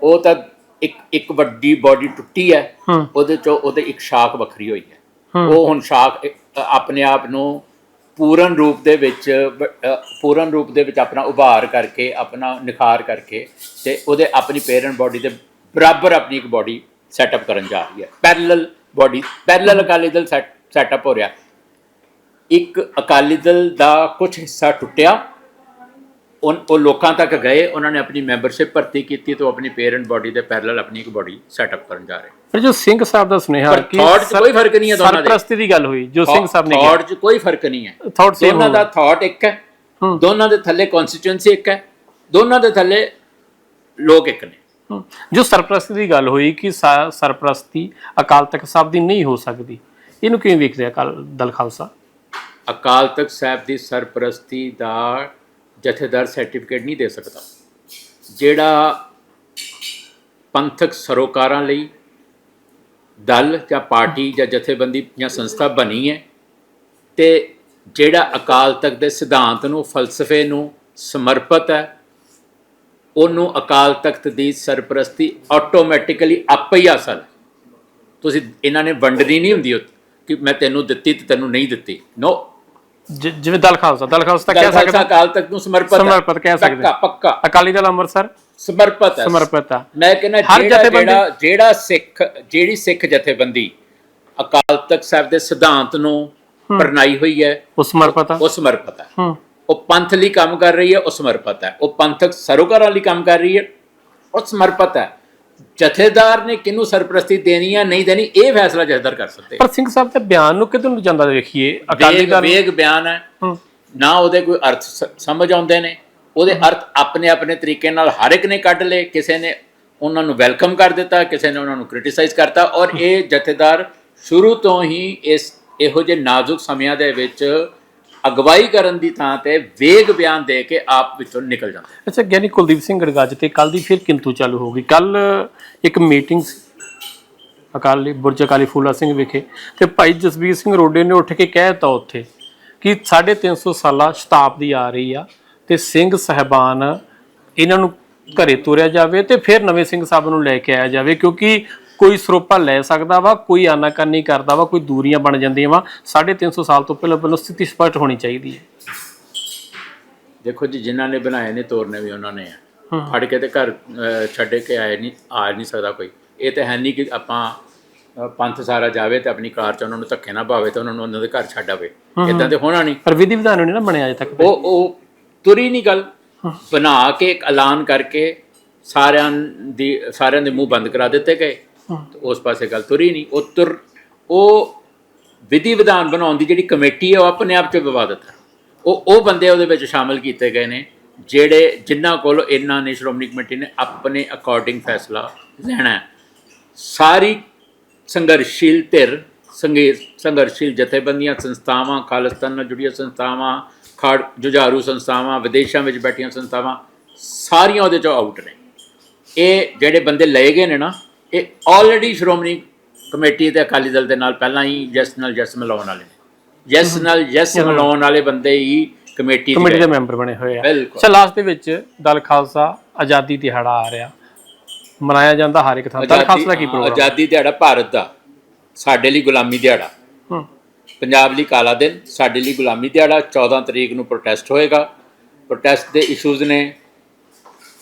ਉਹ ਤਾਂ ਇੱਕ ਇੱਕ ਵੱਡੀ ਬਾਡੀ ਟੁੱਟੀ ਹੈ। ਉਹਦੇ ਚੋਂ ਉਹਦੇ ਇੱਕ ਸ਼ਾਖ ਵੱਖਰੀ ਹੋਈ ਹੈ। ਉਹ ਹੁਣ ਸ਼ਾਖ ਆਪਣੇ ਆਪ ਨੂੰ ਪੂਰਨ ਰੂਪ ਦੇ ਵਿੱਚ ਪੂਰਨ ਰੂਪ ਦੇ ਵਿੱਚ ਆਪਣਾ ਉਭਾਰ ਕਰਕੇ, ਆਪਣਾ ਨਿਖਾਰ ਕਰਕੇ ਤੇ ਉਹਦੇ ਆਪਣੀ ਪੇਰੈਂਟ ਬਾਡੀ ਦੇ ਬਰਾਬਰ ਆਪਣੀ ਇੱਕ ਬਾਡੀ ਸੈਟਅਪ ਕਰਨ ਜਾ ਰਹੀ ਹੈ। Parallel body parallel Akali Dal setup ਹੋ ਰਿਹਾ। ਇੱਕ ਅਕਾਲੀ ਦਲ ਦਾ ਕੁਝ ਹਿੱਸਾ ਟੁੱਟਿਆ ਉਹ ਉਹ ਲੋਕਾਂ ਤੱਕ ਗਏ ਉਹਨਾਂ ਨੇ ਆਪਣੀ ਮੈਂਬਰਸ਼ਿਪ ਭਰਤੀ ਕੀਤੀ ਤੇ ਉਹ ਆਪਣੀ ਪੇਰੈਂਟ ਬਾਡੀ ਦੇ ਪੈਰਲਲ ਆਪਣੀ ਇੱਕ ਬਾਡੀ ਸੈਟਅਪ ਕਰਨ ਜਾ ਰਹੇ। ਫਿਰ ਜੋ ਸਿੰਘ ਸਾਹਿਬ ਦਾ ਸੁਨੇਹਾ thought 'ਚ ਕੋਈ ਫ਼ਰਕ ਨਹੀਂ ਹੈ ਦੋਨਾਂ ਦੇ। ਸਰਪ੍ਰਸਤੀ ਦੀ ਗੱਲ ਹੋਈ ਜੋ ਸਿੰਘ ਸਾਹਿਬ ਨੇ ਕਿਹਾ। ਥਾਟ 'ਚ ਕੋਈ ਫ਼ਰਕ ਨਹੀਂ ਹੈ। ਥਾਟ ਸੇਮ ਦੋਨਾਂ ਦਾ ਥਾਟ ਇੱਕ ਹੈ। ਦੋਨਾਂ ਦੇ ਥੱਲੇ ਕਨਸਟੀਟੂਐਂਸੀ ਇੱਕ ਹੈ ਦੋਨਾਂ ਦੇ ਥੱਲੇ ਲੋਕ ਇੱਕ ਨੇ। ਜੋ ਸਰਪ੍ਰਸਤੀ ਦੀ ਗੱਲ ਹੋਈ ਕਿ ਸਰਪ੍ਰਸਤੀ ਅਕਾਲ ਤਖਤ ਸਾਹਿਬ ਦੀ ਨਹੀਂ ਹੋ ਸਕਦੀ ਇਹਨੂੰ ਕਿਵੇਂ ਵੇਖਦੇ ਆ ਅਕਾਲ ਦਲ ਖਾਲਸਾ? ਅਕਾਲ ਤਖਤ ਸਾਹਿਬ ਦੀ ਸਰਪ੍ਰਸਤੀ ਦਾ ਜਥੇਦਾਰ ਸਰਟੀਫਿਕੇਟ ਨਹੀਂ ਦੇ ਸਕਦਾ। ਜਿਹੜਾ ਪੰਥਕ ਸਰੋਕਾਰਾਂ ਲਈ ਦਲ ਜਾਂ ਪਾਰਟੀ ਜਾਂ ਜਥੇਬੰਦੀ ਜਾਂ ਸੰਸਥਾ ਬਣੀ ਹੈ ਤੇ ਜਿਹੜਾ ਅਕਾਲ ਤਖਤ ਦੇ ਸਿਧਾਂਤ ਨੂੰ, ਫਲਸਫੇ ਨੂੰ ਸਮਰਪਿਤ ਹੈ, ਉਹਨੂੰ ਅਕਾਲ ਤਖਤ ਦੀ ਸਰਪ੍ਰਸਤੀ ਆਟੋਮੈਟਿਕਲੀ ਆਪੇ ਹੀ ਹਾਸਲ ਤੁਸੀਂ, ਇਹਨਾਂ ਨੇ ਵੰਡਣੀ ਨਹੀਂ ਹੁੰਦੀ ਕਿ ਮੈਂ ਤੈਨੂੰ ਦਿੱਤੀ ਤੇ ਤੈਨੂੰ ਨਹੀਂ ਦਿੱਤੀ। ਨੋ ਜਿਵੇਂ ਦਲ ਖਾਲਸਾ ਦਲ ਖਾਲਸਾ ਕਹਿ ਸਕਦਾ ਅਕਾਲ ਤਖਤ ਨੂੰ ਸਮਰਪਿਤ ਹੈ। ਸਮਰਪਿਤ ਕਹਿ ਸਕਦੇ ਪੱਕਾ ਪੱਕਾ। ਅਕਾਲੀ ਦਲ ਅੰਮ੍ਰਿਤਸਰ? ਸਮਰਪਿਤ ਹੈ। ਸਮਰਪਿਤ ਆ ਮੈਂ ਕਹਿੰਦਾ ਜਿਹੜਾ ਜਿਹੜਾ ਸਿੱਖ ਜਿਹੜੀ ਸਿੱਖ ਜਥੇਬੰਦੀ ਅਕਾਲ ਤਖਤ ਸਾਹਿਬ ਦੇ ਸਿਧਾਂਤ ਨੂੰ ਪ੍ਰਣਾਈ ਹੋਈ ਹੈ ਉਹ ਸਮਰਪਿਤ ਆ ਉਹ ਸਮਰਪਿਤ ਹੈ। ਹੂੰ। ਉਹ ਪੰਥ ਲਈ ਕੰਮ ਕਰ ਰਹੀ ਹੈ ਉਹ ਸਮਰਪਿਤ ਹੈ। ਉਹ ਪੰਥਕ ਸਰੋਕਾਰਾਂ ਲਈ ਕੰਮ ਕਰ ਰਹੀ ਹੈ ਉਹ ਸਮਰਪਿਤ ਹੈ। ਜਥੇਦਾਰ ਨੇ ਕਿਹਨੂੰ ਸਰਪ੍ਰਸਤੀ ਦੇਣੀ ਹੈ ਨਹੀਂ ਦੇਣੀ ਇਹ ਫੈਸਲਾ ਜਥੇਦਾਰ ਕਰ ਸਕਦੇ ਪਰ ਸਿੰਘ ਸਾਹਿਬ ਦੇ ਬਿਆਨ ਨੂੰ ਕਿਤੇ ਨੂੰ ਜਾਂਦਾ ਵੇਖੀਏ? ਅਕਾਲੀ ਦਲ ਵੇਗ ਬਿਆਨ ਹੈ। ਹੂੰ। ਨਾ ਉਹਦੇ ਕੋਈ ਅਰਥ ਸਮਝ ਆਉਂਦੇ ਨੇ। ਉਹਦੇ ਅਰਥ ਆਪਣੇ ਆਪਣੇ ਤਰੀਕੇ ਨਾਲ ਹਰ ਇੱਕ ਨੇ ਕੱਢ ਲਏ। ਕਿਸੇ ਨੇ ਉਹਨਾਂ ਨੂੰ ਵੈਲਕਮ ਕਰ ਦਿੱਤਾ ਕਿਸੇ ਨੇ ਉਹਨਾਂ ਨੂੰ ਕ੍ਰਿਟਿਸਾਈਜ਼ ਕਰਤਾ। ਔਰ ਇਹ ਜਥੇਦਾਰ ਸ਼ੁਰੂ ਤੋਂ ਹੀ ਇਸ ਇਹੋ ਜਿਹੇ ਨਾਜ਼ੁਕ ਸਮਿਆਂ ਦੇ ਵਿੱਚ ਅਗਵਾਈ ਕਰਨ ਦੀ ਥਾਂ ਤੇ ਵੇਗ ਬਿਆਨ ਦੇ ਕੇ ਆਪ ਵਿੱਚੋਂ ਨਿਕਲ ਜਾਂਦਾ ਅੱਛਾ, ਗਿਆਨੀ ਕੁਲਦੀਪ ਸਿੰਘ ਗੜਗੱਜ ਤੇ ਕੱਲ ਦੀ ਫਿਰ ਕਿੰਤੂ ਚਾਲੂ ਹੋ ਗਈ ਕੱਲ ਇੱਕ ਮੀਟਿੰਗ ਸੀ ਅਕਾਲੀ ਬੁਰਜ ਅਕਾਲੀ ਫੂਲਾ ਸਿੰਘ ਵਿਖੇ ਤੇ ਭਾਈ ਜਸਬੀਰ ਸਿੰਘ ਰੋਡੇ ਨੇ ਉੱਠ ਕੇ ਕਹਿ ਦਿੱਤਾ ਉੱਥੇ ਕਿ 350 ਸਾਲਾ ਸ਼ਤਾਬਦੀ ਆ ਰਹੀ ਆ ਤੇ ਸਿੰਘ ਸਹਿਬਾਨ ਇਹਨਾਂ ਨੂੰ ਘਰੇ ਤੁਰਿਆ ਜਾਵੇ ਤੇ ਫਿਰ ਨਵੇਂ ਸਿੰਘ ਸਾਹਿਬ ਨੂੰ ਲੈ ਕੇ ਆਇਆ ਜਾਵੇ ਕਿਉਂਕਿ ਕੋਈ ਸਰੋਪਾ ਲੈ ਸਕਦਾ ਵਾ ਕੋਈ ਆਨਾਕਾਨੀ ਕਰਦਾ ਵਾ ਕੋਈ ਦੂਰੀਆਂ ਬਣ ਜਾਂਦੀਆਂ ਵਾ 350 ਸਾਲ ਤੋਂ ਪਹਿਲਾਂ ਪਹਿਲਾਂ ਸਥਿਤੀ ਸਪਸ਼ਟ ਹੋਣੀ ਚਾਹੀਦੀ ਹੈ। ਦੇਖੋ ਜੀ ਜਿਨ੍ਹਾਂ ਨੇ ਬਣਾਏ ਨੇ ਤੋਰਨੇ ਵੀ ਉਹਨਾਂ ਨੇ ਆ। ਫੜ ਕੇ ਤੇ ਘਰ ਛੱਡ ਕੇ ਆਏ ਨਹੀਂ ਆ ਨਹੀਂ ਸਕਦਾ ਕੋਈ। ਇਹ ਤਾਂ ਹੈ ਨਹੀਂ ਕਿ ਆਪਾਂ ਪੰਥ ਸਾਰਾ ਜਾਵੇ ਤੇ ਆਪਣੀ ਕਾਰ ਚ ਉਹਨਾਂ ਨੂੰ ਧੱਕੇ ਨਾ ਭਾਵੇ ਤੇ ਉਹਨਾਂ ਨੂੰ ਉਹਨਾਂ ਦੇ ਘਰ ਛੱਡ ਆਵੇ। ਇਦਾਂ ਤੇ ਹੋਣਾ ਨਹੀਂ। ਪਰ ਵਿਧੀ ਵਿਧਾਨ ਨਹੀਂ ਨਾ ਬਣਿਆ ਅਜੇ ਤੱਕ ਉਹ ਉਹ ਤੁਰੀ ਨਹੀਂ ਗੱਲ। ਬਣਾ ਕੇ ਇੱਕ ਐਲਾਨ ਕਰਕੇ ਸਾਰਿਆਂ ਦੀ ਸਾਰਿਆਂ ਦੇ ਮੂੰਹ ਬੰਦ ਕਰਾ ਦਿੱਤੇ ਗਏ। ਉਸ ਪਾਸੇ ਗੱਲ ਤੁਰੀ ਨਹੀਂ, ਉਹ ਤੁਰ, ਉਹ ਵਿਧੀ ਵਿਧਾਨ ਬਣਾਉਣ ਦੀ ਜਿਹੜੀ ਕਮੇਟੀ ਹੈ, ਉਹ ਆਪਣੇ ਆਪ 'ਚ ਵਿਵਾਦਤ ਹੈ। ਉਹ ਉਹ ਬੰਦੇ ਉਹਦੇ ਵਿੱਚ ਸ਼ਾਮਲ ਕੀਤੇ ਗਏ ਨੇ, ਜਿਹੜੇ ਜਿਨ੍ਹਾਂ ਕੋਲ ਇਹਨਾਂ ਨੇ ਸ਼੍ਰੋਮਣੀ ਕਮੇਟੀ ਨੇ ਆਪਣੇ ਅਕੋਰਡਿੰਗ ਫੈਸਲਾ ਲੈਣਾ ਹੈ। ਸਾਰੀ ਸੰਘਰਸ਼ੀਲ ਧਿਰ, ਸੰਘੇ, ਸੰਘਰਸ਼ੀਲ ਜਥੇਬੰਦੀਆਂ, ਸੰਸਥਾਵਾਂ, ਖਾਲਿਸਤਾਨ ਨਾਲ ਜੁੜੀਆਂ ਸੰਸਥਾਵਾਂ, ਖਾੜ, ਜੁਝਾਰੂ ਸੰਸਥਾਵਾਂ, ਵਿਦੇਸ਼ਾਂ ਵਿੱਚ ਬੈਠੀਆਂ ਸੰਸਥਾਵਾਂ, ਸਾਰੀਆਂ ਉਹਦੇ ਚੋਂ ਆਊਟ ਨੇ। ਇਹ ਜਿਹੜੇ ਬੰਦੇ ਲਏ ਗਏ ਨੇ ਨਾ ਇਹ ਆਲਰੇਡੀ ਸ਼੍ਰੋਮਣੀ ਕਮੇਟੀ ਤੇ ਅਕਾਲੀ ਦਲ ਦੇ ਨਾਲ ਪਹਿਲਾਂ ਹੀ ਜਸ ਨਾਲ ਜਸ ਮਿਲਾਉਣ ਵਾਲੇ ਨੇ। ਜਸ ਨਾਲ ਜਸ ਮਿਲਾਉਣ ਵਾਲੇ ਬੰਦੇ ਹੀ ਕਮੇਟੀ ਕਮੇਟੀ ਦੇ ਮੈਂਬਰ ਬਣੇ ਹੋਏ ਆ। ਅੱਛਾ ਲਾਸਟ ਦੇ ਵਿੱਚ ਦਲ ਖਾਲਸਾ ਆਜ਼ਾਦੀ ਦਿਹਾੜਾ ਆ ਰਿਹਾ। ਮਨਾਇਆ ਜਾਂਦਾ ਹਰ ਇੱਕ ਥਾਂ। ਦਲ ਖਾਲਸਾ ਦਾ ਕੀ ਪ੍ਰੋਗਰਾਮ? ਆਜ਼ਾਦੀ ਦਿਹਾੜਾ ਭਾਰਤ ਦਾ। ਸਾਡੇ ਲਈ ਗੁਲਾਮੀ ਦਿਹਾੜਾ। ਪੰਜਾਬ ਲਈ ਕਾਲਾ ਦਿਨ। ਸਾਡੇ ਲਈ ਗੁਲਾਮੀ ਦਿਹਾੜਾ। 14 ਤਰੀਕ ਨੂੰ ਪ੍ਰੋਟੈਸਟ ਹੋਏਗਾ। ਪ੍ਰੋਟੈਸਟ ਦੇ ਇਸ਼ੂਜ਼ ਨੇ।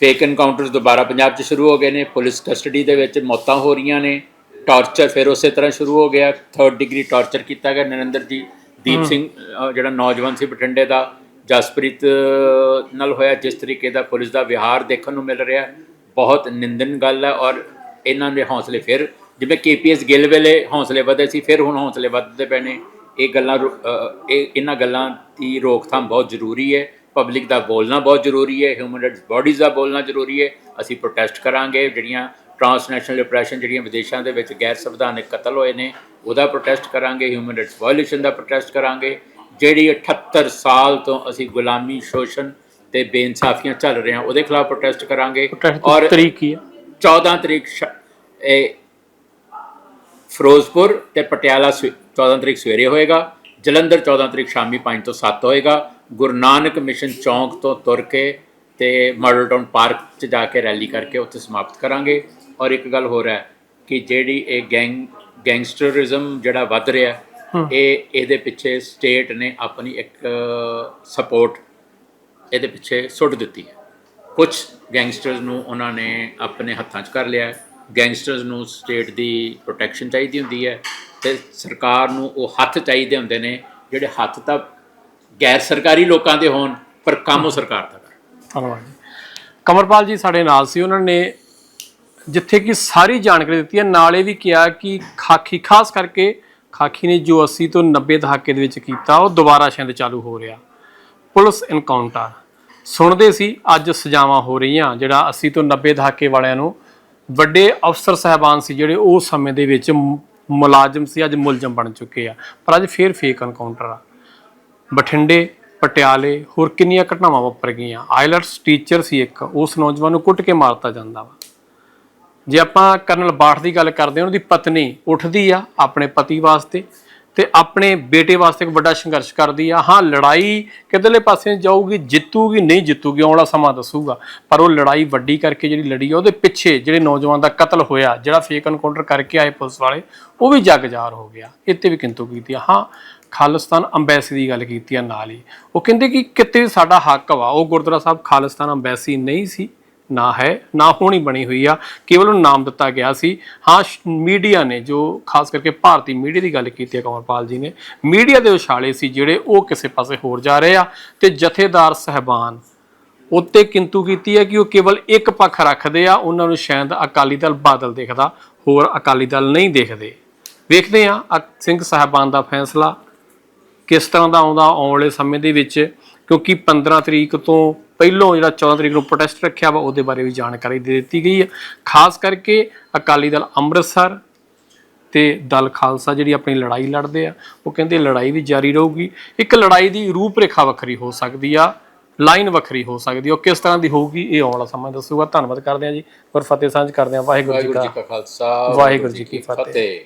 ਫੇਕ ਐਨਕਾਊਂਟਰਸ ਦੁਬਾਰਾ ਪੰਜਾਬ 'ਚ ਸ਼ੁਰੂ ਹੋ ਗਏ ਨੇ ਪੁਲਿਸ ਕਸਟਡੀ ਦੇ ਵਿੱਚ ਮੌਤਾਂ ਹੋ ਰਹੀਆਂ ਨੇ ਟਾਰਚਰ ਫਿਰ ਉਸੇ ਤਰ੍ਹਾਂ ਸ਼ੁਰੂ ਹੋ ਗਿਆ ਥਰਡ ਡਿਗਰੀ ਟਾਰਚਰ ਕੀਤਾ ਗਿਆ ਨਰਿੰਦਰ ਜੀ ਦੀਪ ਸਿੰਘ ਜਿਹੜਾ ਨੌਜਵਾਨ ਸੀ ਬਠਿੰਡੇ ਦਾ ਜਸਪ੍ਰੀਤ ਨਾਲ ਹੋਇਆ ਜਿਸ ਤਰੀਕੇ ਦਾ ਪੁਲਿਸ ਦਾ ਵਿਹਾਰ ਦੇਖਣ ਨੂੰ ਮਿਲ ਰਿਹਾ ਬਹੁਤ ਨਿੰਦਨ ਗੱਲ ਹੈ ਔਰ ਇਹਨਾਂ ਦੇ ਹੌਸਲੇ ਫਿਰ ਜਿਵੇਂ ਕੇਪੀਐਸ ਗਿੱਲ ਵੇਲੇ ਹੌਸਲੇ ਵਧੇ ਸੀ ਫਿਰ ਹੁਣ ਹੌਸਲੇ ਵੱਧਦੇ ਪਏ ਨੇ ਇਹ ਗੱਲਾਂ ਇਹ ਇਹਨਾਂ ਗੱਲਾਂ ਦੀ ਰੋਕਥਾਮ ਬਹੁਤ ਜ਼ਰੂਰੀ ਹੈ ਪਬਲਿਕ ਦਾ ਬੋਲਣਾ ਬਹੁਤ ਜ਼ਰੂਰੀ ਹੈ ਹਿਊਮਨ ਰਾਈਟਸ ਬਾਡੀਜ਼ ਦਾ ਬੋਲਣਾ ਜ਼ਰੂਰੀ ਹੈ। ਅਸੀਂ ਪ੍ਰੋਟੈਸਟ ਕਰਾਂਗੇ ਜਿਹੜੀਆਂ ਟ੍ਰਾਂਸਨੈਸ਼ਨਲ ਡਿਪਰੈਸ਼ਨ ਜਿਹੜੀਆਂ ਵਿਦੇਸ਼ਾਂ ਦੇ ਵਿੱਚ ਗੈਰ ਸੰਵਿਧਾਨਕ ਕਤਲ ਹੋਏ ਨੇ ਉਹਦਾ ਪ੍ਰੋਟੈਸਟ ਕਰਾਂਗੇ ਹਿਊਮਨ ਰਾਈਟਸ ਵਾਇਓਲੇਸ਼ਨ ਦਾ ਪ੍ਰੋਟੈਸਟ ਕਰਾਂਗੇ। ਜਿਹੜੀ 78 ਸਾਲ ਤੋਂ ਅਸੀਂ ਗੁਲਾਮੀ ਸ਼ੋਸ਼ਣ ਤੇ ਬੇਇਨਸਾਫੀਆਂ ਚੱਲ ਰਹੇ ਹਾਂ ਉਹਦੇ ਖਿਲਾਫ ਪ੍ਰੋਟੈਸਟ ਕਰਾਂਗੇ। ਔਰ ਤਰੀਕ ਕੀ ਹੈ? 14 ਤਰੀਕ ਇਹ ਫਿਰੋਜ਼ਪੁਰ ਤੇ ਪਟਿਆਲਾ ਸਵੇ- 14 ਤਰੀਕ ਸਵੇਰੇ ਹੋਏਗਾ ਜਲੰਧਰ 14 ਤਰੀਕ ਸ਼ਾਮੀ 5 ਤੋਂ 7 ਹੋਏਗਾ ਗੁਰੂ ਨਾਨਕ ਮਿਸ਼ਨ ਚੌਂਕ ਤੋਂ ਤੁਰ ਕੇ ਤੇ ਮਾਡਲ ਟਾਊਨ ਪਾਰਕ 'ਚ ਜਾ ਕੇ ਰੈਲੀ ਕਰਕੇ ਉੱਥੇ ਸਮਾਪਤ ਕਰਾਂਗੇ। ਔਰ ਇੱਕ ਗੱਲ ਹੋਰ ਹੈ ਕਿ ਜਿਹੜੀ ਇਹ ਗੈਂਗ ਗੈਂਗਸਟਰਿਜ਼ਮ ਜਿਹੜਾ ਵੱਧ ਰਿਹਾ ਇਹ ਇਹਦੇ ਪਿੱਛੇ ਸਟੇਟ ਨੇ ਆਪਣੀ ਇੱਕ ਸਪੋਰਟ ਇਹਦੇ ਪਿੱਛੇ ਸੁੱਟ ਦਿੱਤੀ ਹੈ। ਕੁਝ ਗੈਂਗਸਟਰਸ ਨੂੰ ਉਹਨਾਂ ਨੇ ਆਪਣੇ ਹੱਥਾਂ 'ਚ ਕਰ ਲਿਆ। ਗੈਂਗਸਟਰਸ ਨੂੰ ਸਟੇਟ ਦੀ ਪ੍ਰੋਟੈਕਸ਼ਨ ਚਾਹੀਦੀ ਹੁੰਦੀ ਹੈ ਤੇ ਸਰਕਾਰ ਨੂੰ ਉਹ ਹੱਥ ਚਾਹੀਦੇ ਹੁੰਦੇ ਨੇ। ਜਿਹੜੇ ਹੱਥ ਤਾਂ ਗੈਰ ਸਰਕਾਰੀ ਲੋਕਾਂ ਦੇ ਹੋਣ, ਪਰ ਕੰਮ ਉਹ ਸਰਕਾਰ ਦਾ ਕਰਨ ਧੰਨਵਾਦ ਜੀ। ਕਮਰਪਾਲ ਜੀ ਸਾਡੇ ਨਾਲ ਸੀ, ਉਹਨਾਂ ਨੇ ਜਿੱਥੇ ਕਿ ਸਾਰੀ ਜਾਣਕਾਰੀ ਦਿੱਤੀ ਹੈ। ਨਾਲੇ ਵੀ ਕਿਹਾ ਕਿ ਖਾਕੀ, ਖਾਸ ਕਰਕੇ ਖਾਕੀ ਨੇ ਜੋ 80 ਤੋਂ 90 ਦਹਾਕੇ ਦੇ ਵਿੱਚ ਕੀਤਾ, ਉਹ ਦੁਬਾਰਾ ਸ਼ਾਇਦ ਚਾਲੂ ਹੋ ਰਿਹਾ। ਪੁਲਿਸ ਇਨਕਾਊਂਟਰ ਸੁਣਦੇ ਸੀ, ਅੱਜ ਸਜ਼ਾਵਾਂ ਹੋ ਰਹੀਆਂ, ਜਿਹੜਾ 80 ਤੋਂ 90 ਦਹਾਕੇ ਵਾਲਿਆਂ ਨੂੰ ਵੱਡੇ ਅਫਸਰ ਸਹਿਬਾਨ ਸੀ, ਜਿਹੜੇ ਉਹ ਸਮੇਂ ਦੇ ਵਿੱਚ ਮੁਲਾਜ਼ਮ ਸੀ, ਅੱਜ ਮੁਲਜ਼ਮ ਬਣ ਚੁੱਕੇ ਆ। ਪਰ ਅੱਜ ਫੇਰ ਫੇਕ ਇਨਕਾਊਂਟਰ ਆ। ਬਠਿੰਡੇ, ਪਟਿਆਲੇ ਹੋਰ ਕਿੰਨੀਆਂ ਘਟਨਾਵਾਂ ਵਾਪਰ ਗਈਆਂ? ਆਇਲਟਸ ਟੀਚਰ ਸੀ ਇੱਕ, ਉਸ ਨੌਜਵਾਨ ਨੂੰ ਕੁੱਟ ਕੇ ਮਾਰਤਾ ਜਾਂਦਾ ਵਾ। ਜੇ ਆਪਾਂ ਕਰਨਲ ਬਾਠ ਦੀ ਗੱਲ ਕਰਦੇ ਹਾਂ, ਉਹਦੀ ਪਤਨੀ ਉੱਠਦੀ ਆ ਆਪਣੇ ਪਤੀ ਵਾਸਤੇ ਤੇ ਆਪਣੇ ਬੇਟੇ ਵਾਸਤੇ ਇੱਕ ਵੱਡਾ ਸੰਘਰਸ਼ ਕਰਦੀ ਆ। ਹਾਂ, ਲੜਾਈ ਕਿਧਰਲੇ ਪਾਸੇ ਜਾਊਗੀ, ਜਿੱਤੂਗੀ, ਨਹੀਂ ਜਿੱਤੂਗੀ, ਆਉਣ ਵਾਲਾ ਸਮਾਂ ਦੱਸੂਗਾ। ਪਰ ਉਹ ਲੜਾਈ ਵੱਡੀ ਕਰਕੇ ਜਿਹੜੀ ਲੜੀ ਆ, ਉਹਦੇ ਪਿੱਛੇ ਜਿਹੜੇ ਨੌਜਵਾਨ ਦਾ ਕਤਲ ਹੋਇਆ, ਜਿਹੜਾ ਫੇਕ ਐਨਕਾਊਂਟਰ ਕਰਕੇ ਆਏ ਪੁਲਿਸ ਵਾਲੇ, ਉਹ ਵੀ ਜਗਜਾਰ ਹੋ ਗਿਆ। ਇੱਥੇ ਵੀ ਕਿੰਤੂ ਕੀਤੀ ਹਾਂ ਖਾਲਿਸਤਾਨ ਅੰਬੈਸੀ ਦੀ ਗੱਲ ਕੀਤੀ ਆ ਨਾਲ ਹੀ। ਉਹ ਕਹਿੰਦੇ ਕਿ ਕਿਤੇ ਵੀ ਸਾਡਾ ਹੱਕ ਵਾ, ਉਹ ਗੁਰਦੁਆਰਾ ਸਾਹਿਬ ਖਾਲਿਸਤਾਨ ਅੰਬੈਸੀ ਨਹੀਂ ਸੀ, ਨਾ ਹੈ, ਨਾ ਹੋਣੀ ਬਣੀ ਹੋਈ ਆ, ਕੇਵਲ ਉਹਨੂੰ ਨਾਮ ਦਿੱਤਾ ਗਿਆ ਸੀ। ਹਾਂ ਮੀਡੀਆ ਨੇ ਜੋ ਖਾਸ ਕਰਕੇ ਭਾਰਤੀ ਮੀਡੀਆ ਦੀ ਗੱਲ ਕੀਤੀ ਹੈ ਕਮਰਪਾਲ ਜੀ ਨੇ, ਮੀਡੀਆ ਦੇ ਉਛਾਲੇ ਸੀ ਜਿਹੜੇ ਉਹ ਕਿਸੇ ਪਾਸੇ ਹੋਰ ਜਾ ਰਹੇ ਆ ਤੇ ਜਥੇਦਾਰ ਸਹਿਬਾਨ ਉੱਤੇ ਕਿੰਤੂ ਕੀਤੀ ਹੈ ਕਿ ਉਹ ਕੇਵਲ ਇੱਕ ਪੱਖ ਰੱਖਦੇ ਆ, ਉਹਨਾਂ ਨੂੰ ਸ਼ਾਇਦ ਅਕਾਲੀ ਦਲ ਬਾਦਲ ਦੇਖਦਾ, ਹੋਰ ਅਕਾਲੀ ਦਲ ਨਹੀਂ ਦੇਖਦੇ। ਵੇਖਦੇ ਆ ਸਿੰਘ ਸਾਹਿਬਾਨ ਦਾ ਫੈਸਲਾ ਕਿਸ ਤਰ੍ਹਾਂ ਦਾ ਆਉਂਦਾ ਆਉਣ ਵਾਲੇ ਸਮੇਂ ਦੇ ਵਿੱਚ? ਕਿਉਂਕਿ 15 ਤਰੀਕ ਤੋਂ ਪਹਿਲੋਂ ਜਿਹੜਾ 14 ਤਰੀਕ ਨੂੰ ਪ੍ਰੋਟੈਸਟ ਰੱਖਿਆ ਵਾ ਉਹਦੇ ਬਾਰੇ ਵੀ ਜਾਣਕਾਰੀ ਦੇ ਦਿੱਤੀ ਗਈ ਹੈ। ਖਾਸ ਕਰਕੇ ਅਕਾਲੀ ਦਲ ਅੰਮ੍ਰਿਤਸਰ ਤੇ ਦਲ ਖਾਲਸਾ ਜਿਹੜੀ ਆਪਣੀ ਲੜਾਈ ਲੜਦੇ ਆ ਉਹ ਕਹਿੰਦੇ ਲੜਾਈ ਵੀ ਜਾਰੀ ਰਹੂਗੀ। ਇੱਕ ਲੜਾਈ ਦੀ ਰੂਪਰੇਖਾ ਵੱਖਰੀ ਹੋ ਸਕਦੀ ਆ ਲਾਈਨ ਵੱਖਰੀ ਹੋ ਸਕਦੀ ਆ। ਉਹ ਕਿਸ ਤਰ੍ਹਾਂ ਦੀ ਹੋਊਗੀ ਇਹ ਆਉਣ ਵਾਲਾ ਸਮਾਂ ਦੱਸੂਗਾ। ਧੰਨਵਾਦ ਕਰਦੇ ਆ ਜੀ। ਔਰ ਫਤਿਹ ਸਾਂਝ ਕਰਦੇ ਆ ਵਾਹਿਗੁਰੂ ਜੀ ਕਾ ਖਾਲਸਾ ਵਾਹਿਗੁਰੂ ਜੀ ਕੀ ਫਤਿਹ।